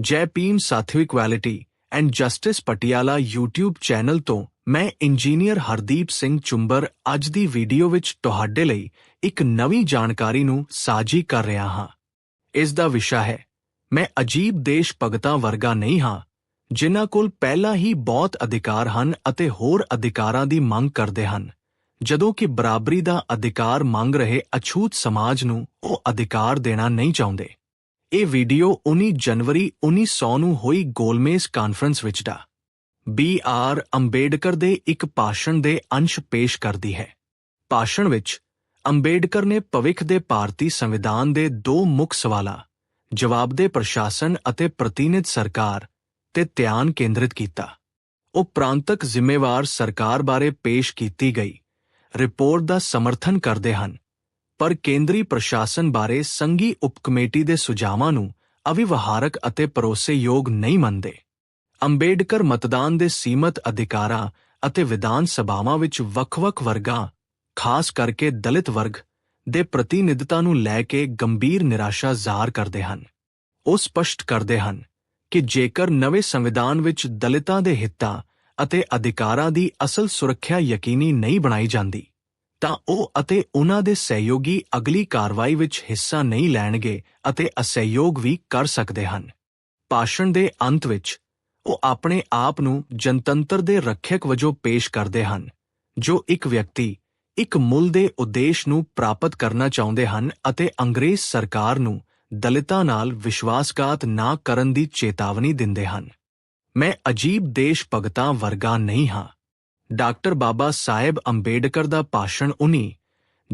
ਜੈਪੀਮ Bhim equality and justice Patiala YouTube channel ਤੋਂ ਮੈਂ engineer Hardeep Singh Chumber ਅੱਜ ਦੀ ਵੀਡੀਓ ਵਿੱਚ ਤੁਹਾਡੇ ਲਈ ਇੱਕ ਨਵੀਂ ਜਾਣਕਾਰੀ ਨੂੰ ਸਾਂਝੀ ਕਰ ਰਿਹਾ ਹਾਂ। ਇਸ ਦਾ ਵਿਸ਼ਾ ਹੈ, ਮੈਂ ਅਜੀਬ ਦੇਸ਼ ਭਗਤਾਂ ਵਰਗਾ ਨਹੀਂ ਹਾਂ, ਜਿਨ੍ਹਾਂ ਕੋਲ ਪਹਿਲਾਂ ਹੀ ਬਹੁਤ ਅਧਿਕਾਰ ਹਨ ਅਤੇ ਹੋਰ ਅਧਿਕਾਰਾਂ ਦੀ ਮੰਗ ਕਰਦੇ ਹਨ, ਜਦੋਂ ਕਿ ਬਰਾਬਰੀ ਦਾ ਅਧਿਕਾਰ ਮੰਗ ਰਹੇ ਅਛੂਤ ਸਮਾਜ ਨੂੰ ਉਹ ਅਧਿਕਾਰ ਦੇਣਾ ਨਹੀਂ ਚਾਹੁੰਦੇ। ਇਹ ਵੀਡੀਓ 19 ਜਨਵਰੀ 1900 ਨੂੰ ਹੋਈ ਗੋਲਮੇਜ਼ ਕਾਨਫਰੰਸ ਵਿੱਚ ਡਾ ਬੀ ਆਰ ਅੰਬੇਡਕਰ ਦੇ ਇੱਕ ਭਾਸ਼ਣ ਦੇ ਅੰਸ਼ ਪੇਸ਼ ਕਰਦੀ ਹੈ। ਭਾਸ਼ਣ ਵਿੱਚ ਅੰਬੇਡਕਰ ਨੇ ਭਵਿੱਖ ਦੇ ਭਾਰਤੀ ਸੰਵਿਧਾਨ ਦੇ ਦੋ ਮੁੱਖ ਸਵਾਲਾਂ ਜਵਾਬਦੇ ਪ੍ਰਸ਼ਾਸਨ ਅਤੇ ਪ੍ਰਤੀਨਿਧ ਸਰਕਾਰ ਤੇ ਧਿਆਨ ਕੇਂਦਰਿਤ ਕੀਤਾ। ਉਹ ਪ੍ਰਾਂਤਕ ਜ਼ਿੰਮੇਵਾਰ ਸਰਕਾਰ ਬਾਰੇ ਪੇਸ਼ ਕੀਤੀ ਗਈ। ਰਿਪੋਰਟ ਦਾ ਸਮਰਥਨ ਕਰਦੇ ਹਨ। ਪਰ ਕੇਂਦਰੀ ਪ੍ਰਸ਼ਾਸਨ ਬਾਰੇ ਸੰਘੀ ਉਪਕਮੇਟੀ ਦੇ ਸੁਝਾਵਾਂ ਨੂੰ ਅਵਿਵਹਾਰਕ ਅਤੇ ਭਰੋਸੇਯੋਗ ਨਹੀਂ ਮੰਨਦੇ। ਅੰਬੇਡਕਰ ਮਤਦਾਨ ਦੇ ਸੀਮਤ ਅਧਿਕਾਰਾਂ ਅਤੇ ਵਿਧਾਨ ਸਭਾਵਾਂ ਵਿੱਚ ਵੱਖ-ਵੱਖ ਵਰਗਾਂ, ਖਾਸ ਕਰਕੇ ਦਲਿਤ ਵਰਗ, ਦੇ ਪ੍ਰਤੀਨਿਧਤਾ ਨੂੰ ਲੈ ਕੇ ਗੰਭੀਰ ਨਿਰਾਸ਼ਾ ਜ਼ਾਹਰ ਕਰਦੇ ਹਨ। ਉਹ ਸਪਸ਼ਟ ਕਰਦੇ ਹਨ ਕਿ ਜੇਕਰ ਨਵੇਂ ਸੰਵਿਧਾਨ ਵਿੱਚ ਦਲਿਤਾਂ ਦੇ ਹਿੱਤਾਂ ਅਤੇ ਅਧਿਕਾਰਾਂ ਦੀ ਅਸਲ ਸੁਰੱਖਿਆ ਯਕੀਨੀ ਨਹੀਂ ਬਣਾਈ ਜਾਂਦੀ ਤਾਂ ਉਹ ਅਤੇ ਉਹਨਾਂ ਦੇ ਸਹਿਯੋਗੀ ਅਗਲੀ ਕਾਰਵਾਈ ਵਿੱਚ ਹਿੱਸਾ ਨਹੀਂ ਲੈਣਗੇ ਅਤੇ ਅਸਹਿਯੋਗ ਵੀ ਕਰ ਸਕਦੇ ਹਨ। ਭਾਸ਼ਣ ਦੇ ਅੰਤ ਵਿੱਚ, ਉਹ ਆਪਣੇ ਆਪ ਨੂੰ ਜਨਤੰਤਰ ਦੇ ਰੱਖਿਅਕ ਵਜੋਂ ਪੇਸ਼ ਕਰਦੇ ਹਨ, ਜੋ ਇੱਕ ਵਿਅਕਤੀ, ਇੱਕ ਮੁੱਲ ਦੇ ਉਦੇਸ਼ ਨੂੰ ਪ੍ਰਾਪਤ ਕਰਨਾ ਚਾਹੁੰਦੇ ਹਨ ਅਤੇ ਅੰਗਰੇਜ਼ ਸਰਕਾਰ ਨੂੰ ਦਲਿਤਾਂ ਨਾਲ ਵਿਸ਼ਵਾਸਘਾਤ ਨਾ ਕਰਨ ਦੀ ਚੇਤਾਵਨੀ ਦਿੰਦੇ ਹਨ। ਮੈਂ ਅਜੀਬ ਦੇਸ਼ ਭਗਤਾਂ ਵਰਗਾ ਨਹੀਂ ਹਾਂ। ਡਾਕਟਰ ਬਾਬਾ ਸਾਹਿਬ ਅੰਬੇਡਕਰ ਦਾ ਭਾਸ਼ਣ 19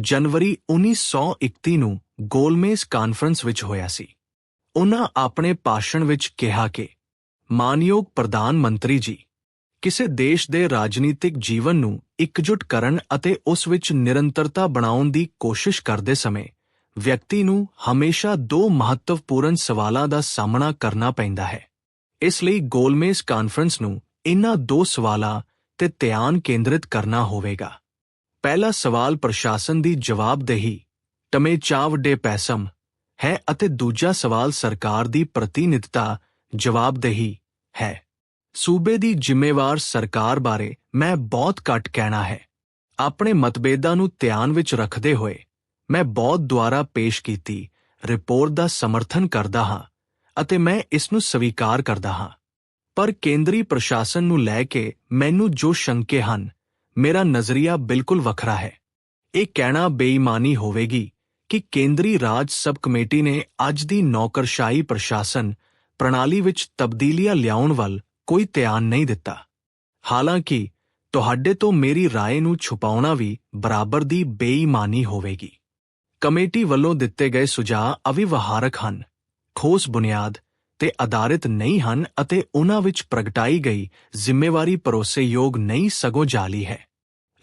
ਜਨਵਰੀ 1931 ਨੂੰ ਗੋਲਮੇਜ਼ ਕਾਨਫਰੰਸ ਵਿੱਚ ਹੋਇਆ ਸੀ। ਉਹਨਾਂ ਆਪਣੇ ਭਾਸ਼ਣ ਵਿੱਚ ਕਿਹਾ ਕਿ, ਮਾਨਯੋਗ ਪ੍ਰਧਾਨ ਮੰਤਰੀ ਜੀ, ਕਿਸੇ ਦੇਸ਼ ਦੇ ਰਾਜਨੀਤਿਕ ਜੀਵਨ ਨੂੰ ਇਕਜੁੱਟ ਕਰਨ ਅਤੇ ਉਸ ਵਿੱਚ ਨਿਰੰਤਰਤਾ ਬਣਾਉਣ ਦੀ ਕੋਸ਼ਿਸ਼ ਕਰਦੇ ਸਮੇਂ ਵਿਅਕਤੀ ਨੂੰ ਹਮੇਸ਼ਾ ਦੋ ਮਹੱਤਵਪੂਰਨ ਸਵਾਲਾਂ ਦਾ ਸਾਹਮਣਾ ਕਰਨਾ ਪੈਂਦਾ ਹੈ। ਇਸ ਲਈ ਗੋਲਮੇਜ਼ ਕਾਨਫਰੰਸ ਨੂੰ ਇਹਨਾਂ ਦੋ ਸਵਾਲਾਂ ਤੇ ਧਿਆਨ ਕੇਂਦਰਿਤ ਕਰਨਾ ਹੋਵੇਗਾ। ਪਹਿਲਾ ਸਵਾਲ ਪ੍ਰਸ਼ਾਸਨ ਦੀ ਜਵਾਬਦੇਹੀ ਟਮੇ ਚਾਵਡੇ ਪੈਸਮ, ਹੈ ਅਤੇ ਦੂਜਾ ਸਵਾਲ ਸਰਕਾਰ ਦੀ ਪ੍ਰਤੀਨਿਧਤਾ, ਜਵਾਬਦੇਹੀ, ਹੈ। ਸੂਬੇ ਦੀ ਜ਼ਿੰਮੇਵਾਰ ਸਰਕਾਰ ਬਾਰੇ ਮੈਂ ਬਹੁਤ ਘੱਟ ਕਹਿਣਾ ਹੈ। ਆਪਣੇ ਮਤਭੇਦਾਂ ਨੂੰ ਧਿਆਨ ਵਿੱਚ ਰੱਖਦੇ ਹੋਏ, ਮੈਂ ਬਹੁਤ ਦੁਆਰਾ ਪੇਸ਼ ਕੀਤੀ, ਰਿਪੋਰਟ ਦਾ ਸਮਰਥਨ ਕਰਦਾ ਹਾਂ, ਅਤੇ ਮੈਂ ਇਸ ਨੂੰ ਸਵੀਕਾਰ ਕਰਦਾ ਹਾਂ। ਪਰ ਕੇਂਦਰੀ ਪ੍ਰਸ਼ਾਸਨ ਨੂੰ ਲੈ ਕੇ ਮੈਨੂੰ ਜੋ ਸ਼ੰਕੇ ਹਨ ਮੇਰਾ ਨਜ਼ਰੀਆ ਬਿਲਕੁਲ ਵੱਖਰਾ ਹੈ ਇਹ ਕਹਿਣਾ ਬੇਈਮਾਨੀ ਹੋਵੇਗੀ ਕਿ ਕੇਂਦਰੀ ਰਾਜ ਸਬ ਕਮੇਟੀ ਨੇ ਅੱਜ ਦੀ ਨੌਕਰਸ਼ਾਹੀ ਪ੍ਰਸ਼ਾਸਨ ਪ੍ਰਣਾਲੀ ਵਿੱਚ ਤਬਦੀਲੀਆਂ ਲਿਆਉਣ ਵੱਲ ਕੋਈ ਧਿਆਨ ਨਹੀਂ ਦਿੱਤਾ ਹਾਲਾਂਕਿ ਤੁਹਾਡੇ ਤੋਂ ਮੇਰੀ رائے ਨੂੰ ਛੁਪਾਉਣਾ ਵੀ ਬਰਾਬਰ ਦੀ ਬੇਈਮਾਨੀ ਹੋਵੇਗੀ ਕਮੇਟੀ ਵੱਲੋਂ ਦਿੱਤੇ ਗਏ ਸੁਝਾਅ ਅਵਿਵਹਾਰਕ ਹਨ ਖੋਸ ਬੁਨਿਆਦ ਤੇ ਆਧਾਰਿਤ ਨਹੀਂ ਹਨ ਅਤੇ ਉਹਨਾਂ ਵਿੱਚ ਪ੍ਰਗਟਾਈ ਗਈ ਜ਼ਿੰਮੇਵਾਰੀ ਭਰੋਸੇਯੋਗ ਨਹੀਂ ਸਗੋਂ ਜਾਲੀ ਹੈ।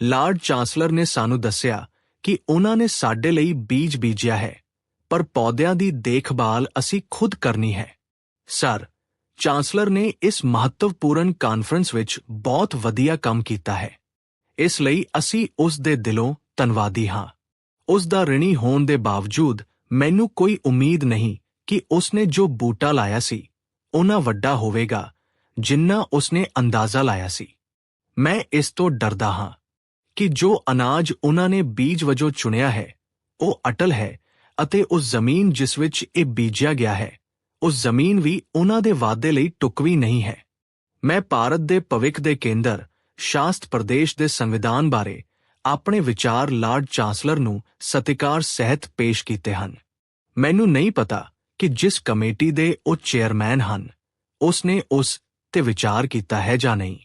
ਲਾਰਡ ਚਾਂਸਲਰ ਨੇ ਸਾਨੂੰ ਦੱਸਿਆ ਕਿ ਉਹਨਾਂ ਨੇ ਸਾਡੇ ਲਈ ਬੀਜ ਬੀਜਿਆ ਹੈ, ਪਰ ਪੌਦਿਆਂ ਦੀ ਦੇਖਭਾਲ ਅਸੀਂ ਖੁਦ ਕਰਨੀ ਹੈ। ਸਰ, ਚਾਂਸਲਰ ਨੇ ਇਸ ਮਹੱਤਵਪੂਰਨ ਕਾਨਫਰੰਸ ਵਿੱਚ ਬਹੁਤ ਵਧੀਆ ਕੰਮ ਕੀਤਾ ਹੈ। ਇਸ ਲਈ ਅਸੀਂ ਉਸ ਦੇ ਦਿਲੋਂ ਧੰਨਵਾਦੀ ਹਾਂ। ਉਸ ਦਾ ਰਿਣੀ ਹੋਣ ਦੇ ਬਾਵਜੂਦ ਮੈਨੂੰ ਕੋਈ ਉਮੀਦ ਨਹੀਂ ਕਿ ਉਸਨੇ ਜੋ ਬੂਟਾ ਲਾਇਆ ਸੀ ਉਹਨਾਂ ਵੱਡਾ ਹੋਵੇਗਾ, ਜਿੰਨਾ ਉਸਨੇ ਅੰਦਾਜ਼ਾ ਲਾਇਆ ਸੀ। ਮੈਂ ਇਸ ਤੋਂ ਡਰਦਾ ਹਾਂ ਕਿ ਜੋ ਅਨਾਜ ਉਹਨਾਂ ਨੇ ਬੀਜ ਵਜੋਂ ਚੁਣਿਆ ਹੈ, ਉਹ ਅਟਲ ਹੈ ਅਤੇ ਉਸ ਜ਼ਮੀਨ ਜਿਸ ਵਿੱਚ ਇਹ ਬੀਜਿਆ ਗਿਆ ਹੈ, ਉਸ ਜ਼ਮੀਨ ਵੀ ਉਹਨਾਂ ਦੇ ਵਾਅਦੇ ਲਈ ਟੁਕਵੀ ਨਹੀਂ ਹੈ। ਮੈਂ ਭਾਰਤ ਦੇ ਭਵਿੱਖ ਦੇ ਕੇਂਦਰ, ਸ਼ਾਸਤ ਪ੍ਰਦੇਸ਼ ਦੇ ਸੰਵਿਧਾਨ ਬਾਰੇ ਆਪਣੇ ਵਿਚਾਰ ਲਾਰਡ ਚਾਂਸਲਰ ਨੂੰ ਸਤਿਕਾਰ ਸਹਿਤ ਪੇਸ਼ ਕੀਤੇ ਹਨ। ਮੈਨੂੰ ਨਹੀਂ ਪਤਾ ਕਿ ਜਿਸ ਕਮੇਟੀ ਦੇ ਉਹ ਚੇਅਰਮੈਨ ਹਨ ਉਸ ਨੇ ਉਸ ਤੇ ਵਿਚਾਰ ਕੀਤਾ ਹੈ ਜਾਂ ਨਹੀਂ।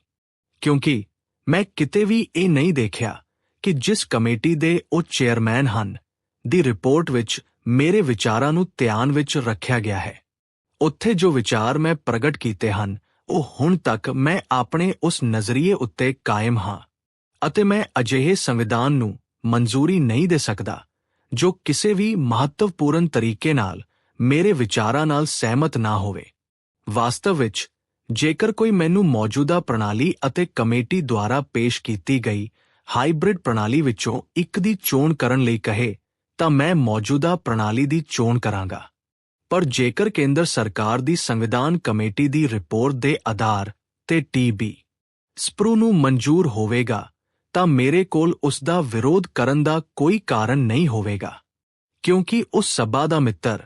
ਕਿਉਂਕਿ ਮੈਂ ਕਿਤੇ ਵੀ ਇਹ ਨਹੀਂ ਦੇਖਿਆ ਕਿ ਜਿਸ ਕਮੇਟੀ ਦੇ ਉਹ ਚੇਅਰਮੈਨ ਹਨ, ਦੀ ਰਿਪੋਰਟ ਵਿੱਚ ਮੇਰੇ ਵਿਚਾਰਾਂ ਨੂੰ ਧਿਆਨ ਵਿੱਚ ਰੱਖਿਆ ਗਿਆ ਹੈ। ਉੱਥੇ ਜੋ ਵਿਚਾਰ ਮੈਂ ਪ੍ਰਗਟ ਕੀਤੇ ਹਨ, ਉਹ ਹੁਣ ਤੱਕ ਮੈਂ ਆਪਣੇ ਉਸ ਨਜ਼ਰੀਏ ਉੱਤੇ ਕਾਇਮ ਹਾਂ ਅਤੇ ਮੈਂ ਅਜਿਹੇ ਸੰਵਿਧਾਨ ਨੂੰ ਮਨਜ਼ੂਰੀ ਨਹੀਂ ਦੇ ਸਕਦਾ, ਜੋ ਕਿਸੇ ਵੀ ਮਹੱਤਵਪੂਰਨ ਤਰੀਕੇ ਨਾਲ ਮੇਰੇ ਵਿਚਾਰਾਂ ਨਾਲ ਸਹਿਮਤ ਨਾ ਹੋਵੇ। ਵਾਸਤਵ ਵਿੱਚ, ਜੇਕਰ ਕੋਈ ਮੈਨੂੰ ਮੌਜੂਦਾ ਪ੍ਰਣਾਲੀ ਅਤੇ ਕਮੇਟੀ ਦੁਆਰਾ ਪੇਸ਼ ਕੀਤੀ ਗਈ ਹਾਈਬ੍ਰਿਡ ਪ੍ਰਣਾਲੀ ਵਿੱਚੋਂ ਇੱਕ ਦੀ ਚੋਣ ਕਰਨ ਲਈ ਕਹੇ, ਤਾਂ ਮੈਂ ਮੌਜੂਦਾ ਪ੍ਰਣਾਲੀ ਦੀ ਚੋਣ ਕਰਾਂਗਾ। ਪਰ ਜੇਕਰ ਕੇਂਦਰ ਸਰਕਾਰ ਦੀ ਸੰਵਿਧਾਨ ਕਮੇਟੀ ਦੀ ਰਿਪੋਰਟ ਦੇ ਆਧਾਰ ਤੇ ਟੀਬੀ ਸਪਰੂ ਨੂੰ ਮਨਜ਼ੂਰ ਹੋਵੇਗਾ, ਤਾਂ ਮੇਰੇ ਕੋਲ ਉਸ ਦਾ ਵਿਰੋਧ ਕਰਨ ਦਾ ਕੋਈ ਕਾਰਨ ਨਹੀਂ ਹੋਵੇਗਾ। ਕਿਉਂਕਿ ਉਸ ਸਭਾ ਦਾ ਮਿੱਤਰ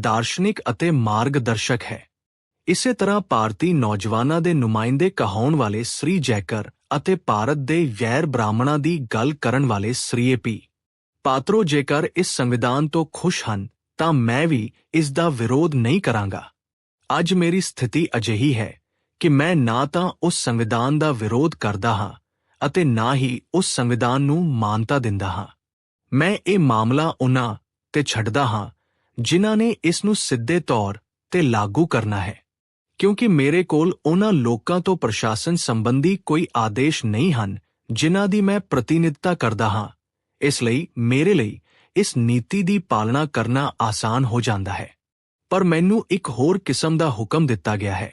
ਦਾਰਸ਼ਨਿਕ ਅਤੇ ਮਾਰਗਦਰਸ਼ਕ ਹੈ। ਇਸੇ ਤਰ੍ਹਾਂ ਭਾਰਤੀ ਨੌਜਵਾਨਾਂ ਦੇ ਨੁਮਾਇੰਦੇ ਕਹਾਉਣ ਵਾਲੇ ਸ੍ਰੀ ਜੈਕਰ ਅਤੇ ਭਾਰਤ ਦੇ ਗੈਰ ਬ੍ਰਾਹਮਣਾਂ ਦੀ ਗੱਲ ਕਰਨ ਵਾਲੇ ਸ੍ਰੀ ਏਪੀ ਪਾਤਰੋ, ਜੇਕਰ ਇਸ ਸੰਵਿਧਾਨ ਤੋਂ ਖੁਸ਼ ਹਨ, ਤਾਂ ਮੈਂ ਵੀ ਇਸ ਦਾ ਵਿਰੋਧ ਨਹੀਂ ਕਰਾਂਗਾ। ਅੱਜ ਮੇਰੀ ਸਥਿਤੀ ਅਜਿਹੀ ਹੈ ਕਿ ਮੈਂ ਨਾ ਤਾਂ ਉਸ ਸੰਵਿਧਾਨ ਦਾ ਵਿਰੋਧ ਕਰਦਾ ਹਾਂ ਅਤੇ ਨਾ ਹੀ ਉਸ ਸੰਵਿਧਾਨ ਨੂੰ ਮਾਨਤਾ ਦਿੰਦਾ ਹਾਂ। ਮੈਂ ਇਹ ਮਾਮਲਾ ਉਹਨਾਂ ਤੇ ਛੱਡਦਾ ਹਾਂ ਜਿਨ੍ਹਾਂ ਨੇ ਇਸ ਨੂੰ ਸਿੱਧੇ ਤੌਰ ਤੇ ਲਾਗੂ ਕਰਨਾ ਹੈ। ਕਿਉਂਕਿ ਮੇਰੇ ਕੋਲ ਉਹਨਾਂ ਲੋਕਾਂ ਤੋਂ ਪ੍ਰਸ਼ਾਸਨ ਸੰਬੰਧੀ ਕੋਈ ਆਦੇਸ਼ ਨਹੀਂ ਹਨ, ਜਿਨ੍ਹਾਂ ਦੀ ਮੈਂ ਪ੍ਰਤੀਨਿਧਤਾ ਕਰਦਾ ਹਾਂ। ਇਸ ਲਈ ਮੇਰੇ ਲਈ ਇਸ ਨੀਤੀ ਦੀ ਪਾਲਣਾ ਕਰਨਾ ਆਸਾਨ ਹੋ ਜਾਂਦਾ ਹੈ। ਪਰ ਮੈਨੂੰ ਇੱਕ ਹੋਰ ਕਿਸਮ ਦਾ ਹੁਕਮ ਦਿੱਤਾ ਗਿਆ ਹੈ,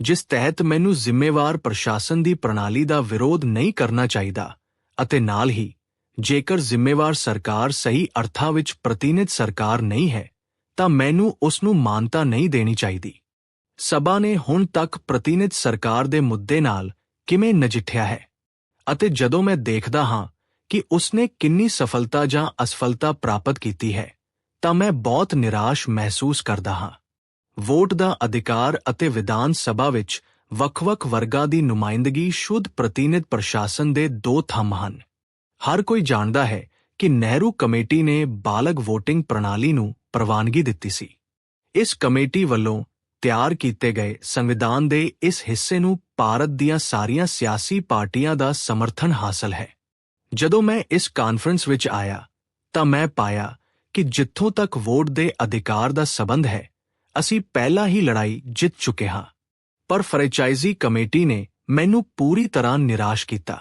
ਜਿਸ ਤਹਿਤ ਮੈਨੂੰ ਜ਼ਿੰਮੇਵਾਰ ਪ੍ਰਸ਼ਾਸਨ ਦੀ ਪ੍ਰਣਾਲੀ ਦਾ ਵਿਰੋਧ ਨਹੀਂ ਕਰਨਾ ਚਾਹੀਦਾ ਅਤੇ ਨਾਲ ਹੀ ਜੇਕਰ ਜ਼ਿੰਮੇਵਾਰ ਸਰਕਾਰ ਸਹੀ ਅਰਥਾਂ ਵਿੱਚ ਪ੍ਰਤੀਨਿਧ ਸਰਕਾਰ ਨਹੀਂ ਹੈ ਤਾਂ ਮੈਨੂੰ ਉਸ ਨੂੰ ਮਾਨਤਾ ਨਹੀਂ ਦੇਣੀ ਚਾਹੀਦੀ। ਸਭਾ ਨੇ ਹੁਣ ਤੱਕ ਪ੍ਰਤੀਨਿਧ ਸਰਕਾਰ ਦੇ ਮੁੱਦੇ ਨਾਲ ਕਿਵੇਂ ਨਜਿੱਠਿਆ ਹੈ? ਅਤੇ ਜਦੋਂ ਮੈਂ ਦੇਖਦਾ ਹਾਂ ਕਿ ਉਸਨੇ ਕਿੰਨੀ ਸਫਲਤਾ ਜਾਂ ਅਸਫਲਤਾ ਪ੍ਰਾਪਤ ਕੀਤੀ ਹੈ, ਤਾਂ ਮੈਂ ਬਹੁਤ ਨਿਰਾਸ਼ ਮਹਿਸੂਸ ਕਰਦਾ ਹਾਂ। ਵੋਟ ਦਾ ਅਧਿਕਾਰ ਅਤੇ ਵਿਧਾਨ ਸਭਾ ਵਿੱਚ ਵੱਖ-ਵੱਖ ਵਰਗਾਂ ਦੀ ਨੁਮਾਇੰਦਗੀ ਸ਼ੁੱਧ ਪ੍ਰਤੀਨਿਧ ਪ੍ਰਸ਼ਾਸਨ ਦੇ ਦੋ ਥੰਮ ਹਨ। ਹਰ ਕੋਈ ਜਾਣਦਾ ਹੈ ਕਿ ਨਹਿਰੂ ਕਮੇਟੀ ਨੇ ਬਾਲਗ VOTING ਪ੍ਰਣਾਲੀ ਨੂੰ ਪ੍ਰਵਾਨਗੀ ਦਿੱਤੀ ਸੀ। ਇਸ ਕਮੇਟੀ ਵੱਲੋਂ ਤਿਆਰ ਕੀਤੇ ਗਏ ਸੰਵਿਧਾਨ ਦੇ ਇਸ ਹਿੱਸੇ ਨੂੰ ਭਾਰਤ ਦੀਆਂ ਸਾਰੀਆਂ ਸਿਆਸੀ ਪਾਰਟੀਆਂ ਦਾ ਸਮਰਥਨ ਹਾਸਲ ਹੈ। ਜਦੋਂ ਮੈਂ ਇਸ ਕਾਨਫਰੰਸ ਵਿੱਚ ਆਇਆ, ਤਾਂ ਮੈਂ ਪਾਇਆ ਕਿ ਜਿੱਥੋਂ ਤੱਕ ਵੋਟ ਦੇ ਅਧਿਕਾਰ ਦਾ ਸਬੰਧ ਹੈ, ਅਸੀਂ ਪਹਿਲਾਂ ਹੀ ਲੜਾਈ ਜਿੱਤ ਚੁੱਕੇ ਹਾਂ। ਪਰ ਫਰੈਂਚਾਈਜ਼ੀ ਕਮੇਟੀ ਨੇ ਮੈਨੂੰ ਪੂਰੀ ਤਰ੍ਹਾਂ ਨਿਰਾਸ਼ ਕੀਤਾ।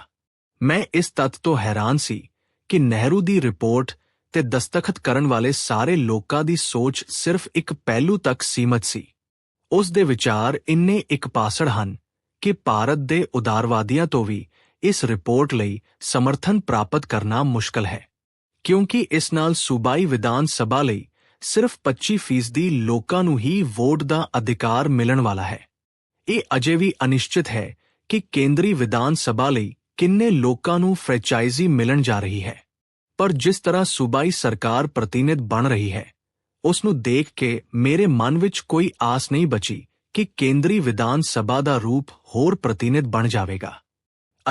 ਮੈਂ ਇਸ ਤੱਤ ਤੋਂ ਹੈਰਾਨ ਸੀ ਕਿ ਨਹਿਰੂ ਦੀ ਰਿਪੋਰਟ ਤੇ ਦਸਤਖਤ ਕਰਨ ਵਾਲੇ ਸਾਰੇ ਲੋਕਾਂ ਦੀ ਸੋਚ ਸਿਰਫ ਇੱਕ ਪਹਿਲੂ ਤੱਕ ਸੀਮਤ ਸੀ। ਉਸ ਦੇ ਵਿਚਾਰ ਇੰਨੇ ਇੱਕ ਪਾਸੜ ਹਨ ਕਿ ਭਾਰਤ ਦੇ ਉਦਾਰਵਾਦੀਆਂ ਤੋਂ ਵੀ ਇਸ ਰਿਪੋਰਟ ਲਈ ਸਮਰਥਨ ਪ੍ਰਾਪਤ ਕਰਨਾ ਮੁਸ਼ਕਲ ਹੈ। ਕਿਉਂਕਿ ਇਸ ਨਾਲ ਸੂਬਾਈ ਵਿਧਾਨ ਸਭਾ ਲਈ ਸਿਰਫ 25% ਲੋਕਾਂ ਨੂੰ ਹੀ ਵੋਟ ਦਾ ਅਧਿਕਾਰ ਮਿਲਣ ਵਾਲਾ ਹੈ। ਇਹ ਅਜੇ ਵੀ ਅਨਿਸ਼ਚਿਤ ਹੈ ਕਿ ਕੇਂਦਰੀ ਵਿਧਾਨ ਸਭਾ ਲਈ ਕਿੰਨੇ ਲੋਕਾਂ ਨੂੰ ਫਰੈਂਚਾਈਜ਼ੀ ਮਿਲਣ ਜਾ ਰਹੀ ਹੈ। ਪਰ ਜਿਸ ਤਰ੍ਹਾਂ ਸੂਬਾਈ ਸਰਕਾਰ ਪ੍ਰਤੀਨਿਧ ਬਣ ਰਹੀ ਹੈ ਉਸ ਨੂੰ ਦੇਖ ਕੇ ਮੇਰੇ ਮਨ ਵਿੱਚ ਕੋਈ ਆਸ ਨਹੀਂ ਬਚੀ ਕਿ ਕੇਂਦਰੀ ਵਿਧਾਨ ਸਭਾ ਦਾ ਰੂਪ ਹੋਰ ਪ੍ਰਤੀਨਿਧ ਬਣ ਜਾਵੇਗਾ।